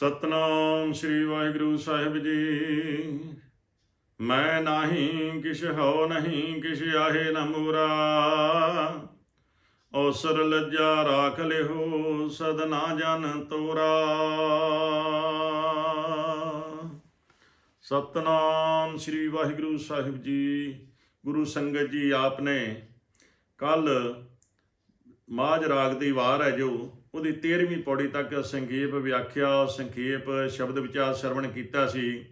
ਸਤਨਾਮ ਸ੍ਰੀ ਵਾਹਿਗੁਰੂ ਸਾਹਿਬ ਜੀ। ਮੈਂ ਨਹੀਂ, ਕਿਛ ਹੋ ਨਹੀਂ, ਕਿਛ ਆਹੇ ਨ ਮੂਰਾ। ਔਸਰ ਲੱਜਾ ਰਾਖ ਲਿਓ ਸਦਨਾ ਜਨ ਤੋਰਾ। ਸਤਨਾਮ ਸ੍ਰੀ ਵਾਹਿਗੁਰੂ ਸਾਹਿਬ ਜੀ। ਗੁਰੂ ਸੰਗਤ ਜੀ, ਆਪਨੇ ਕੱਲ ਮਾਝ ਰਾਗ ਦੀ ਵਾਰ ਹੈ ਜੋ ਉਹਦੀ 13ਵੀਂ ਪੌੜੀ ਤੱਕ ਸੰਖੇਪ ਵਿਆਖਿਆ, ਸੰਖੇਪ ਸ਼ਬਦ ਵਿਚਾਰ ਸਰਵਣ ਕੀਤਾ ਸੀ।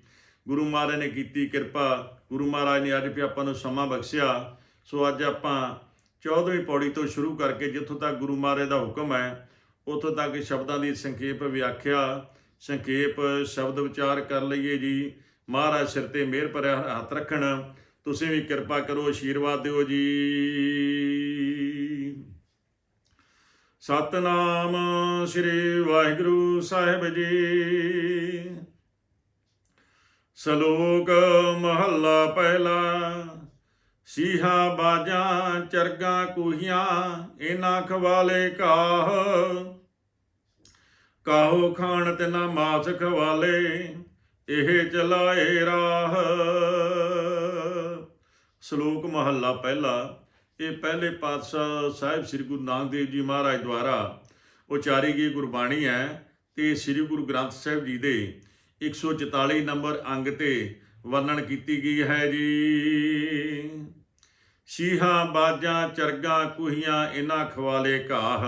ਗੁਰੂ ਮਹਾਰਾਜ ਨੇ ਕੀਤੀ ਕਿਰਪਾ। ਗੁਰੂ ਮਹਾਰਾਜ ਨੇ ਅੱਜ ਵੀ ਆਪਾਂ ਨੂੰ ਸਮਾਂ ਬਖਸ਼ਿਆ। ਸੋ ਅੱਜ ਆਪਾਂ 14ਵੀਂ ਪੌੜੀ ਤੋਂ ਸ਼ੁਰੂ ਕਰਕੇ ਜਿੱਥੋਂ ਤੱਕ ਗੁਰੂ ਮਹਾਰਾਜ ਦਾ ਹੁਕਮ ਹੈ, ਉੱਥੋਂ ਤੱਕ ਸ਼ਬਦਾਂ ਦੀ ਸੰਖੇਪ ਵਿਆਖਿਆ, ਸੰਖੇਪ ਸ਼ਬਦ ਵਿਚਾਰ ਕਰ ਲਈਏ ਜੀ। ਮਹਾਰਾਜ ਸਿਰ ਤੇ ਮਿਹਰ ਭਰਿਆ ਹੱਥ ਰੱਖਣ। ਤੁਸੀਂ ਵੀ ਕਿਰਪਾ ਕਰੋ ਆਸ਼ੀਰਵਾਦ ਦਿਓ ਜੀ। ਸਤਨਾਮ ਸ੍ਰੀ ਵਾਹਿਗੁਰੂ ਸਾਹਿਬ ਜੀ। ਸ਼ਲੋਕ ਮਹੱਲਾ ਪਹਿਲਾ, ਸੀਹਾ ਬਾਜਾਂ, ਚਰਗਾ ਕੁਹੀਆਂ ਇਨਾ ਖਵਾਲੇ ਕਾਹ। ਕਾਹੋ ਖਾਣ ਤੇ ਨਾ ਮਾਸ ਖਵਾਲੇ, ਇਹ ਚਲਾਏ ਰਾਹ। ਸ਼ਲੋਕ ਮਹੱਲਾ ਪਹਿਲਾ ਇਹ ਪਹਿਲੇ ਪਾਤਸ਼ਾਹ ਸਾਹਿਬ ਸ੍ਰੀ ਗੁਰੂ ਨਾਨਕ ਦੇਵ ਜੀ ਮਹਾਰਾਜ ਦੁਆਰਾ ਉਚਾਰੀ ਗਈ ਗੁਰਬਾਣੀ ਹੈ ਤੇ ਸ੍ਰੀ ਗੁਰੂ ਗ੍ਰੰਥ ਸਾਹਿਬ ਜੀ ਦੇ 144 ਨੰਬਰ ਅੰਗ ਤੇ ਵਰਣਨ ਕੀਤੀ ਗਈ ਹੈ ਜੀ। ਸ਼ੀਹਾਂ, ਬਾਜਾਂ, ਚਰਗਾ, ਕੁਹੀਆਂ ਇਹਨਾਂ ਖਵਾਲੇ ਘਾਹ,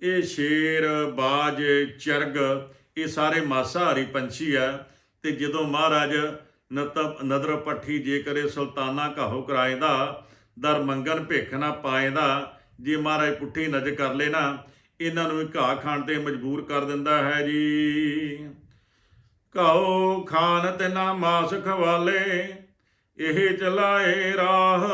ਇਹ ਸ਼ੇਰ, ਬਾਜ, ਚਰਗ, ਇਹ ਸਾਰੇ ਮਾਸਾਹਾਰੀ ਪੰਛੀ ਆ ਤੇ ਜਦੋਂ ਮਹਾਰਾਜ ਨਤਬ ਨਦਰ ਪੱਠੀ ਜੇ ਕਰੇ ਸੁਲਤਾਨਾ ਕਹੋ ਕਰਾਇਦਾ ਦਰ ਮੰਗਨ ਭਿੱਖ ਨਾ ਪਾਏ ਦਾ, ਜੇ ਮਹਾਰਾਜ ਪੁੱਠੀ ਨਜ਼ਰ ਕਰ ਲੇ ਨਾ, ਇਹਨਾਂ ਨੂੰ ਵੀ ਘਾਹ ਖਾਣ ਤੇ ਮਜਬੂਰ ਕਰ ਦਿੰਦਾ ਹੈ ਜੀ। ਘਾਓ ਖਾਨ ਤੇ ਨਾ ਮਾਸ ਖਵਾਲੇ, ਇਹ ਚਲਾਏ ਰਾਹ।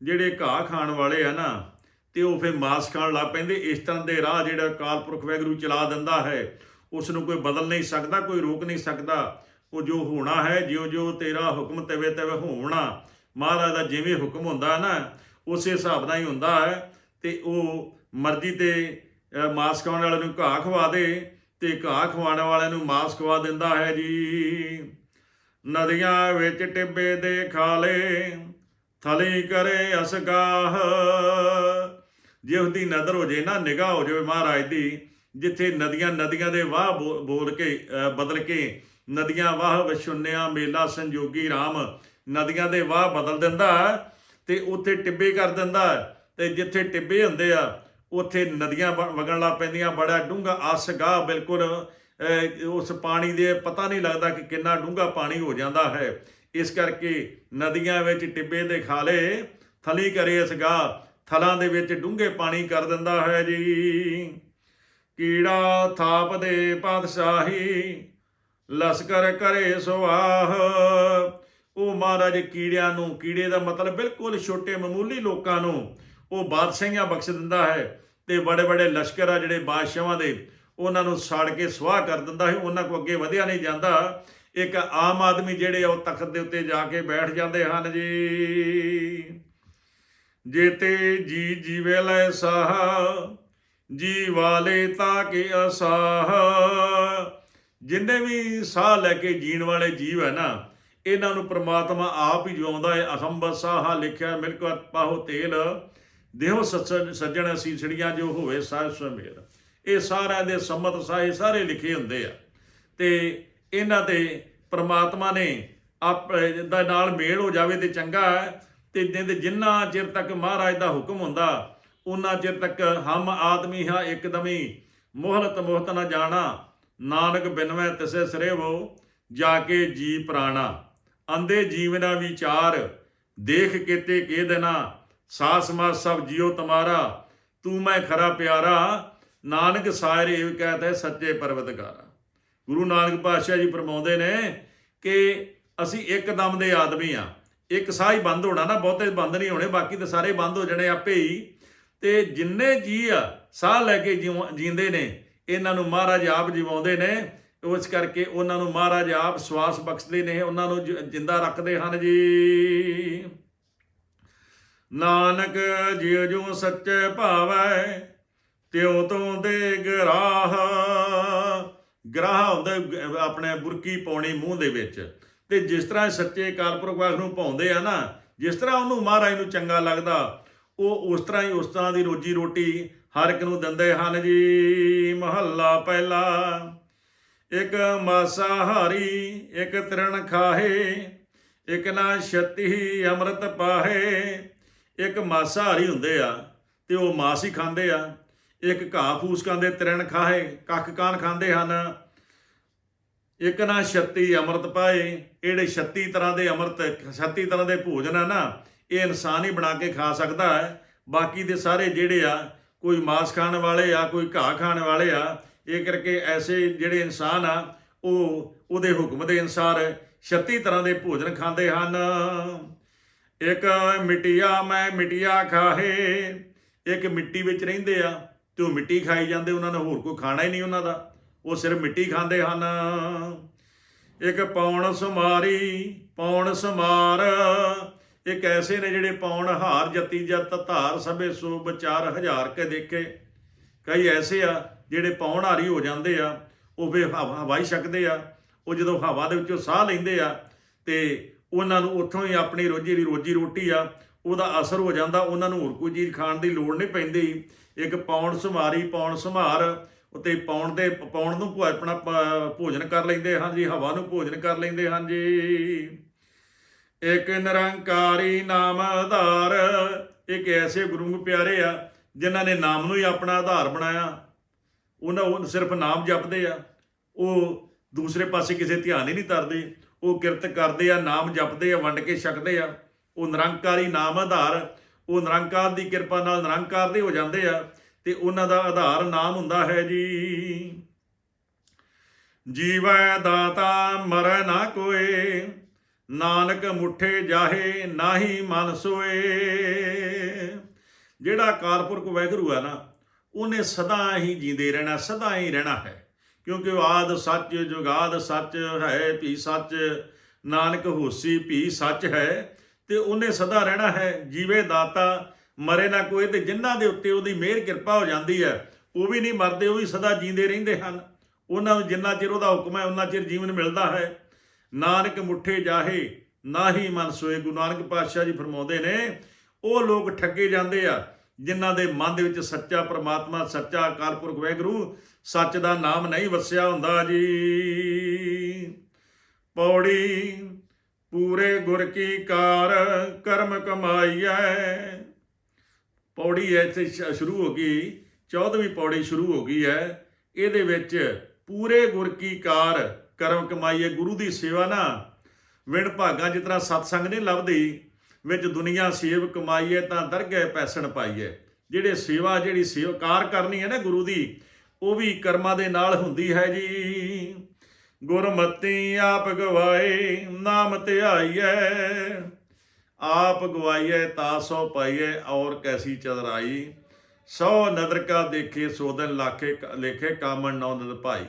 ਜਿਹੜੇ ਘਾਹ ਖਾਣ ਵਾਲੇ ਆ ਨਾ, ਤੇ ਉਹ ਫੇ ਮਾਸ ਖਾਣ ਲੱਗ ਪੈਂਦੇ, ਇਸ ਤਰ੍ਹਾਂ ਦੇ ਰਾਹ ਜਿਹੜਾ ਕਾਲਪੁਰਖ ਵੈਗਰੂ ਚਲਾ ਦਿੰਦਾ ਹੈ ਉਸ ਨੂੰ ਕੋਈ ਬਦਲ ਨਹੀਂ ਸਕਦਾ, ਕੋਈ ਰੋਕ ਨਹੀਂ ਸਕਦਾ। ਉਹ ਜੋ ਹੋਣਾ ਹੈ ਜਿਉ ਜਿਉ ਤੇਰਾ ਹੁਕਮ ਤਵੇ ਤਵੇ ਹੋਣਾ ਮਹਾਰਾਜ ਦਾ ਜਿਵੇਂ ਹੁਕਮ ਹੁੰਦਾ ਨਾ, ਉਸੇ ਹਿਸਾਬ ਨਾਲ ਹੀ ਹੁੰਦਾ ਹੈ। ਤੇ ਉਹ ਮਰਜ਼ੀ ਤੇ ਮਾਸ ਖਾਣ ਵਾਲੇ ਨੂੰ ਘਾਹ ਖਵਾ ਦੇ ਤੇ ਘਾਹ ਖਵਾਉਣ ਵਾਲਿਆਂ ਨੂੰ ਮਾਸ ਖਵਾ ਦਿੰਦਾ ਹੈ ਜੀ। ਨਦੀਆਂ ਵਿੱਚ ਟਿੱਬੇ ਦੇ ਖਾਲੇ ਥਲੀ ਕਰੇ ਅਸਗਾਹ। ਜੇ ਉਹਦੀ ਨਜ਼ਰ ਹੋ ਜੇ ਨਾ, ਨਿਗਾਹ ਹੋ ਜਾਵੇ ਮਹਾਰਾਜ ਦੀ, ਜਿੱਥੇ ਨਦੀਆਂ ਨਦੀਆਂ ਦੇ ਵਾਹ ਬੋ- ਬੋਲ ਕੇ ਬਦਲ ਕੇ ਨਦੀਆਂ ਵਾਹ ਵਿਸ਼ੁੰਨਿਆ ਮੇਲਾ ਸੰਜੋਗੀ RAM ਨਦੀਆਂ ਦੇ ਵਾਹ ਬਦਲ ਦਿੰਦਾ ਹੈ ਤੇ ਉੱਥੇ ਟਿੱਬੇ ਕਰ ਦਿੰਦਾ। ਹੈ ਤੇ ਜਿੱਥੇ ਟਿੱਬੇ ਹੁੰਦੇ ਆ, ਉੱਥੇ ਨਦੀਆਂ ਵ- ਵਗਣ ਲੱਗ ਪੈਂਦੀਆਂ, ਬੜਾ ਡੂੰਘਾ ਅਸਗਾਹ ਬਿਲਕੁਲ ਉਸ ਪਾਣੀ ਦੇ ਪਤਾ ਨਹੀਂ ਲੱਗਦਾ ਕਿ ਕਿੰਨਾ ਡੂੰਘਾ ਪਾਣੀ ਹੋ ਜਾਂਦਾ ਹੈ। ਇਸ ਕਰਕੇ ਨਦੀਆਂ ਵਿੱਚ ਟਿੱਬੇ ਦੇ ਖਾਲੇ ਥਲੀ ਕਰੇ ਅਸਗਾਹ ਥਲਾਂ ਦੇ ਵਿੱਚ ਡੂੰਘੇ ਪਾਣੀ ਕਰ ਦਿੰਦਾ ਹੈ ਜੀ। ਕੀੜਾ ਥਾਪ ਦੇ ਪਾਤਸ਼ਾਹੀ, ਲਸਕਰ ਕਰੇ ਸੁਆਹ ਉਹ ਮਹਾਰਾਜ ਕੀੜਿਆਂ ਨੂੰ, ਕੀੜੇ ਦਾ ਮਤਲਬ ਬਿਲਕੁਲ ਛੋਟੇ ਮਾਮੂਲੀ ਲੋਕਾਂ ਨੂੰ ਉਹ ਬਾਦਸ਼ਾਹੀਆਂ ਬਖਸ਼ ਦਿੰਦਾ ਹੈ ਤੇ ਬੜੇ ਬੜੇ ਲਸ਼ਕਰ ਆ ਜਿਹੜੇ ਬਾਦਸ਼ਾਹਾਂ ਦੇ, ਉਹਨਾਂ ਨੂੰ ਸਾੜ ਕੇ ਸਵਾਹ ਕਰ ਦਿੰਦਾ ਹੈ, ਉਹਨਾਂ ਕੋ ਅੱਗੇ ਵਧਿਆ ਨਹੀਂ ਜਾਂਦਾ। ਇੱਕ ਆਮ ਆਦਮੀ ਜਿਹੜੇ ਆ ਉਹ ਤਖਤ ਦੇ ਉੱਤੇ ਜਾ ਕੇ ਬੈਠ ਜਾਂਦੇ ਹਨ ਜੀ। ਜੇਤੇ ਜੀ ਜੀਵੇ ਲੈ ਸਾਹ, ਜੀ ਵਾਲੇ ਤਾਂ ਕੇ ਅਸਾਹ। ਜਿੰਨੇ ਵੀ ਸਾਹ ਲੈ ਕੇ ਜੀਣ ਵਾਲੇ ਜੀਵ ਹੈ ਨਾ ਇਹਨਾਂ ਨੂੰ ਪ੍ਰਮਾਤਮਾ ਆਪ ਹੀ ਜਿਉਂਦਾ ਹੈ। ਅਸੰਭਤ ਸਾਹ ਲਿਖਿਆ ਮਿਲਕਤ ਪਾਹੋ ਤੇਲ, ਦੇਹੋ ਸੱਜਣ ਸੱਜਣ ਸੀਸੜੀਆਂ ਜੋ ਹੋਵੇ ਸਾਹ ਸਮੇਰ। ਇਹ ਸਾਰਿਆਂ ਦੇ ਸੰਮਤ ਸਾਹੇ ਸਾਰੇ ਲਿਖੇ ਹੁੰਦੇ ਆ। ਤੇ ਇਹਨਾਂ ਤੇ ਪ੍ਰਮਾਤਮਾ ਨੇ ਆਪ ਦਾ ਨਾਲ ਮੇਲ ਹੋ ਜਾਵੇ ਤੇ ਚੰਗਾ ਹੈ। ਤੇ ਜਿੰਦ ਜਿੰਨਾ ਚਿਰ ਤੱਕ ਮਹਾਰਾਜ ਦਾ ਹੁਕਮ ਹੁੰਦਾ ਉਹਨਾਂ ਚਿਰ ਤੱਕ ਹਮ ਆਦਮੀ ਹਾਂ ਇੱਕਦਮੀ, ਮੋਹਲਤ ਮੋਹਤ ਨਾ ਜਾਣਾ। ਨਾਨਕ ਬਿਨਵੈ ਤਿਸੇ ਸਰੇਵੋ, ਜਾ ਕੇ ਜੀ ਪ੍ਰਾਣਾ। ਅੰਦੇ ਜੀਵਨਾ ਵਿਚਾਰ, ਦੇਖ ਕੇਤੇ ਕੇ ਦੇਣਾ, ਸਾਸ ਮਾ ਸਭ ਜਿਉ ਤਮਾਰਾ, ਤੂੰ ਮੈਂ ਖਰਾ ਪਿਆਰਾ, ਨਾਨਕ ਸਾਇਰ ਇਹ ਕਹਤਾ ਹੈ ਸੱਚੇ ਪਰਵਤਕਾਰਾ ਗੁਰੂ ਨਾਨਕ ਪਾਤਸ਼ਾਹ ਜੀ ਫਰਮਾਉਂਦੇ ਨੇ ਕਿ ਅਸੀਂ ਇੱਕ ਦਮ ਦੇ ਆਦਮੀ ਆ। ਇੱਕ ਸਾਹ ਹੀ ਬੰਦ ਹੋਣਾ ਨਾ, ਬਹੁਤੇ ਬੰਦ ਨਹੀਂ ਹੋਣੇ, ਬਾਕੀ ਤਾਂ ਸਾਰੇ ਬੰਦ ਹੋ ਜਾਣੇ ਆਪੇ ਹੀ। ਤੇ ਜਿੰਨੇ ਜੀ ਆ, ਸਾਹ ਲੈ ਕੇ ਜਿਉ- ਜੀਂਦੇ ਨੇ, ਇਹਨਾਂ ਨੂੰ ਮਹਾਰਾਜ ਆਪ ਜਿਵਾਉਂਦੇ ਨੇ। ਉਸ ਕਰਕੇ ਉਹਨਾਂ ਨੂੰ ਮਹਾਰਾਜ ਆਪ ਸਵਾਸ ਬਖਸ਼ਦੇ ਨੇ, ਉਹਨਾਂ ਨੂੰ ਜਿੰਦਾ ਰੱਖਦੇ ਹਨ ਜੀ। ਨਾਨਕ ਜਿਉ ਜੋ ਸੱਚੇ ਭਾਵੈ, ਤਿਉ ਤੋਂ ਦੇ ਗਰਾਹ ਗਰਾਹ ਹੁੰਦਾ ਆਪਣੇ ਬੁਰਕੀ ਪਾਉਣੀ ਮੂੰਹ ਦੇ ਵਿੱਚ। ਤੇ ਜਿਸ ਤਰ੍ਹਾਂ ਸੱਚੇ ਕਾਲਪੁਰਖ ਵਾਹਿਗੁਰੂ ਨੂੰ ਪਾਉਂਦੇ ਆ ਨਾ, ਜਿਸ ਤਰ੍ਹਾਂ ਉਹਨੂੰ ਮਹਾਰਾਜ ਨੂੰ ਚੰਗਾ ਲੱਗਦਾ, ਉਹ ਉਸ ਤਰ੍ਹਾਂ ਹੀ ਉਸ ਤਰ੍ਹਾਂ ਦੀ ਰੋਜੀ ਰੋਟੀ ਹਰ ਇੱਕ ਨੂੰ ਦਿੰਦੇ ਹਨ ਜੀ। ਮਹੱਲਾ ਪਹਿਲਾ। ਇੱਕ ਮਾਸਾਹਾਰੀ, ਇੱਕ ਤ੍ਰਿਣ ਖਾਹੇ, ਇੱਕ ਨਾ ਛਤੀ ਅੰਮ੍ਰਿਤ ਪਾਹੇ। ਇੱਕ ਮਾਸਾਹਾਰੀ ਹੁੰਦੇ ਆ ਤੇ ਉਹ ਮਾਸ ਹੀ ਖਾਂਦੇ ਆ। ਇੱਕ ਘਾਹ ਫੂਸ ਖਾਂਦੇ, ਤ੍ਰਿਣ ਖਾਹੇ, ਕੱਖ ਕਾਨ ਖਾਂਦੇ ਹਨ। ਇੱਕ ਨਾ ਛੱਤੀ ਅੰਮ੍ਰਿਤ ਪਾਏ ਇਹ ਜਿਹੜੇ 36 ਤਰ੍ਹਾਂ ਦੇ ਅੰਮ੍ਰਿਤ 36 ਤਰ੍ਹਾਂ ਦੇ ਭੋਜਨ ਆ ਨਾ, ਇਹ ਇਨਸਾਨ ਹੀ ਬਣਾ ਕੇ ਖਾ ਸਕਦਾ ਹੈ। ਬਾਕੀ ਦੇ ਸਾਰੇ ਜਿਹੜੇ ਆ, ਕੋਈ ਮਾਸ ਖਾਣ ਵਾਲੇ ਆ, ਕੋਈ ਘਾਹ ਖਾਣ ਵਾਲੇ ਆ ਇਹ ਕਰਕੇ ਐਸੇ ਜਿਹੜੇ ਇਨਸਾਨ ਆ, ਉਹ ਉਹਦੇ ਹੁਕਮ ਦੇ ਅਨਸਾਰ 36 ਤਰ੍ਹਾਂ ਦੇ ਭੋਜਨ ਖਾਂਦੇ ਹਨ। ਇੱਕ ਮਿੱਟੀਆ ਮੈਂ ਮਿੱਟੀਆ ਖਾਹੇ, ਇੱਕ ਮਿੱਟੀ ਵਿੱਚ ਰਹਿੰਦੇ ਆ ਤੇ ਉਹ ਮਿੱਟੀ ਖਾਈ ਜਾਂਦੇ, ਉਹਨਾਂ ਨੇ ਹੋਰ ਕੋਈ ਖਾਣਾ ਹੀ ਨਹੀਂ ਉਹਨਾਂ ਦਾ, ਉਹ ਸਿਰਫ ਮਿੱਟੀ ਖਾਂਦੇ ਹਨ। ਇੱਕ ਪੌਣ ਸਮਾਰੀ ਪੌਣ ਸਮਾਰ ਇੱਕ ਐਸੇ ਨੇ ਜਿਹੜੇ ਪੌਣ ਹਾਰ ਜਤੀ ਜਤ ਧਾਰ ਸਭੇ ਸੋ ਵਿਚਾਰ ਹਜ਼ਾਰ ਕੇ ਦੇਖੇ। ਕਈ ਐਸੇ ਆ ਜਿਹੜੇ ਪੌਣ ਹਾਰੀ ਹੋ ਜਾਂਦੇ ਆ, ਉਹ ਵੀ ਹਵਾ ਹਵਾ ਹੀ ਛਕਦੇ ਆ, ਉਹ ਜਦੋਂ ਹਵਾ ਦੇ ਵਿੱਚੋਂ ਸਾਹ ਲੈਂਦੇ ਆ, ਤੇ ਉਹਨਾਂ ਨੂੰ ਉੱਥੋਂ ਹੀ ਆਪਣੀ ਰੋਜੀ ਦੀ ਰੋਜੀ ਰੋਟੀ ਆ, ਉਹਦਾ ਅਸਰ ਹੋ ਜਾਂਦਾ, ਉਹਨਾਂ ਨੂੰ ਹੋਰ ਕੋਈ ਚੀਜ਼ ਖਾਣ ਦੀ ਲੋੜ ਨਹੀਂ ਪੈਂਦੀ। ਇੱਕ ਪੌਣ ਸੁਮਾਰੀ ਪੌਣ ਸੁਮਾਰ ਉਤੇ ਪੌਣ ਦੇ, ਪੌਣ ਨੂੰ ਭੋ- ਆਪਣਾ ਭੋਜਨ ਕਰ ਲੈਂਦੇ ਹਨ ਜੀ, ਹਵਾ ਨੂੰ ਭੋਜਨ ਕਰ ਲੈਂਦੇ ਹਨ ਜੀ। ਇੱਕ ਨਿਰੰਕਾਰੀ ਨਾਮ ਆਧਾਰ ਇੱਕ ਐਸੇ ਗੁਰੂ ਪਿਆਰੇ ਆ, ਜਿਨ੍ਹਾਂ ਨੇ ਨਾਮ ਨੂੰ ਹੀ ਆਪਣਾ ਆਧਾਰ ਬਣਾਇਆ। ਉਹਨਾਂ ਉਹ ਸਿਰਫ ਨਾਮ ਜਪਦੇ ਆ, ਉਹ ਦੂਸਰੇ ਪਾਸੇ ਕਿਸੇ ਧਿਆਨ ਹੀ ਨਹੀਂ ਤਰਦੇ, ਉਹ ਕਿਰਤ ਕਰਦੇ ਆ, ਨਾਮ ਜਪਦੇ ਆ, ਵੰਡ ਕੇ ਛਕਦੇ ਆ, ਉਹ ਨਿਰੰਕਾਰੀ ਨਾਮ ਆਧਾਰ, ਉਹ ਨਿਰੰਕਾਰ ਦੀ ਕਿਰਪਾ ਨਾਲ ਨਿਰੰਕਾਰ ਦੇ ਹੋ ਜਾਂਦੇ ਆ, ਤੇ ਉਹਨਾਂ ਦਾ ਆਧਾਰ ਨਾਮ ਹੁੰਦਾ ਹੈ ਜੀ। ਜੀਵੈ ਦਾਤਾ ਮਰੈ ਨਾ ਕੋਏ, ਨਾਨਕ ਮੁਠੇ ਜਾਹੇ ਨਾਹੀ ਮਨ ਸੋਏ। ਜਿਹੜਾ ਕਾਲਪੁਰਖ ਵੈਗਰੂ ਆ ਨਾ ਉਹਨੇ ਸਦਾ ਹੀ ਜੀਂਦੇ ਰਹਿਣਾ, ਸਦਾ ਹੀ ਰਹਿਣਾ ਹੈ। ਕਿਉਂਕਿ ਉਹ ਆਦ ਸੱਚ ਜੁਗਾਦ ਸੱਚ ਹੈ, ਭੀ ਸੱਚ, ਨਾਨਕ ਹੋਸੀ, ਭੀ ਸੱਚ ਹੈ। ਤੇ ਉਹਨੇ ਸਦਾ ਰਹਿਣਾ ਹੈ, ਜੀਵੇ ਦਾਤਾ, ਮਰੇ ਨਾ ਕੋਈ ਤੇ ਜਿਨ੍ਹਾਂ ਦੇ ਉੱਤੇ ਉਹਦੀ ਮਿਹਰ, ਕਿਰਪਾ ਹੋ ਜਾਂਦੀ ਹੈ, ਉਹ ਵੀ ਨਹੀਂ ਮਰਦੇ, ਉਹ ਵੀ ਸਦਾ ਜੀਂਦੇ ਰਹਿੰਦੇ ਹਨ। ਉਹਨਾਂ ਨੂੰ ਜਿੰਨਾ ਚਿਰ ਉਹਦਾ ਹੁਕਮ ਹੈ, ਉਹਨਾਂ ਚਿਰ ਜੀਵਨ ਮਿਲਦਾ ਹੈ। ਨਾਨਕ ਮੁੱਠੇ ਜਾਹੇ, ਨਾਹੀ ਮਨ ਸੋਏ। ਗੁਰੂ ਨਾਨਕ ਪਾਤਸ਼ਾਹ ਜੀ ਫਰਮਾਉਂਦੇ ਨੇ, ਉਹ ਲੋਕ ਠੱਗੇ ਜਾਂਦੇ ਆ ਜਿਨ੍ਹਾਂ ਦੇ ਮਨ ਦੇ ਵਿੱਚ ਸੱਚਾ ਪ੍ਰਮਾਤਮਾ, ਸੱਚਾ ਅਕਾਲ ਪੁਰਖ ਵਾਹਿਗੁਰੂ, ਸੱਚ ਦਾ ਨਾਮ ਨਹੀਂ ਵਸਿਆ ਹੁੰਦਾ ਜੀ। ਪੌੜੀ ਪੂਰੇ ਗੁਰ ਕੀ ਕਾਰ ਕਰਮ ਕਮਾਈਐ। ਪੌੜੀ ਇੱਥੇ ਸ਼- ਸ਼ੁਰੂ ਹੋ ਗਈ 14ਵੀਂ ਪੌੜੀ ਸ਼ੁਰੂ ਹੋ ਗਈ ਹੈ। ਇਹਦੇ ਵਿੱਚ ਪੂਰੇ ਗੁਰ ਕੀ ਕਾਰ ਕਰਮ ਕਮਾਈਏ ਗੁਰੂ ਦੀ ਸੇਵਾ ਨਾ। ਵਿਣ ਭਾਗਾ ਤਰ੍ਹਾਂ ਸਤਸੰਗ ਨਹੀਂ ਲੱਭਦੀ ਵਿੱਚ ਦੁਨੀਆ ਸੇਵ ਕਮਾਈਏ ਤਾਂ ਦਰਗਹਿ ਪੈਸਣ ਪਾਈਏ। ਜਿਹੜੇ ਸੇਵਾ ਜਿਹੜੀ ਸੇਵਕਾਰ ਕਰਨੀ ਹੈ ਨਾ ਗੁਰੂ ਦੀ, ਉਹ ਵੀ ਕਰਮਾਂ ਦੇ ਨਾਲ ਹੁੰਦੀ ਹੈ ਜੀ। ਗੁਰਮਤੀ ਆਪ ਗਵਾਏ, ਨਾਮ ਧਿਆਈਐ ਆਪ ਗਵਾਈਐ ਤਾਸੋ ਪਾਈਐ, ਔਰ ਕੈਸੀ ਚਦਰਾਈ। ਸੋ ਨਦਰ ਕਾ ਦੇਖੇ ਸੋਦਨ ਲਾਖੇ ਲੇਖੇ ਕਾਮਣ ਨੌ ਭਾਈ।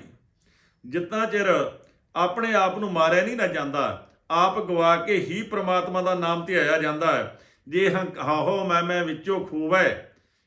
ਜਿੰਨਾ ਚਿਰ ਆਪਣੇ ਆਪ ਨੂੰ ਮਾਰਿਆ ਨਹੀਂ ਨਾ ਜਾਂਦਾ ਆਪ ਗਵਾ ਕੇ ਹੀ ਪ੍ਰਮਾਤਮਾ ਦਾ ਨਾਮ ਧਿਆਇਆ ਜਾਂਦਾ ਹੈ। ਜੇ ਹੰਕ ਹਾਹੋ ਮੈਂ ਮੈਂ ਵਿੱਚੋਂ ਖੂਵੈ,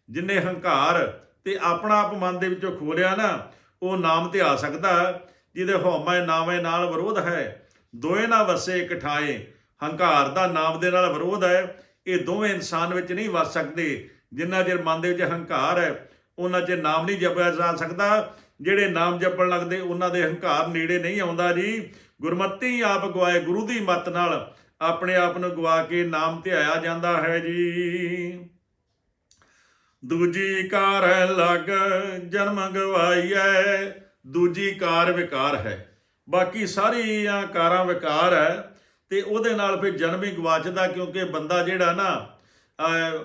ਜਿਨੇ ਹੰਕਾਰ ਤੇ ਆਪਣਾ ਆਪ ਮਨ ਦੇ ਵਿੱਚੋਂ ਖੋ ਲਿਆ ਨਾ, ਉਹ ਨਾਮ ਧਿਆ ਸਕਦਾ ਜਿਹਦੇ ਹਉਮੈ ਨਾਵੇਂ ਨਾਲ ਵਿਰੋਧ ਹੈ। ਦੋਏ ਨਾ ਵਸੇ ਇਕਠਾਏ ਹੰਕਾਰ ਦਾ ਨਾਮ ਦੇ ਨਾਲ ਵਿਰੋਧ ਹੈ। ਇਹ ਦੋਵੇਂ ਇਨਸਾਨ ਵਿੱਚ ਨਹੀਂ ਵਸ ਸਕਦੇ, ਜਿੰਨਾ ਚਿਰ ਮਨ ਦੇ ਵਿੱਚ ਹੰਕਾਰ ਹੈ, ਉਹਨਾਂ ਚਿਰ ਨਾਮ ਨਹੀਂ ਜਪਿਆ ਜਾ ਸਕਦਾ। ਜਿਹੜੇ ਨਾਮ ਜਪਣ ਲੱਗਦੇ, ਉਹਨਾਂ ਦੇ ਹੰਕਾਰ ਨੇੜੇ ਨਹੀਂ ਆਉਂਦਾ ਜੀ। ਗੁਰਮਤੀ ਆਪ ਗਵਾਏ ਗੁਰੂ ਦੀ ਮੱਤ ਨਾਲ ਆਪਣੇ ਆਪ ਨੂੰ ਗਵਾ ਕੇ ਨਾਮ ਧਿਆਇਆ ਜਾਂਦਾ ਹੈ ਜੀ। ਦੂਜੀ ਕਾਰ ਲਗ, ਜਨਮ ਗਵਾਈਐ। ਦੂਜੀ ਕਾਰ ਵਿਕਾਰ ਹੈ। ਬਾਕੀ ਸਾਰੀਆਂ ਕਾਰਾਂ ਵਿਕਾਰ ਹੈ ਤੇ ਉਹਦੇ ਨਾਲ ਫਿਰ ਜਨਮ ਹੀ ਗਵਾਚਦਾ ਕਿਉਂਕਿ ਬੰਦਾ ਜਿਹੜਾ ਨਾ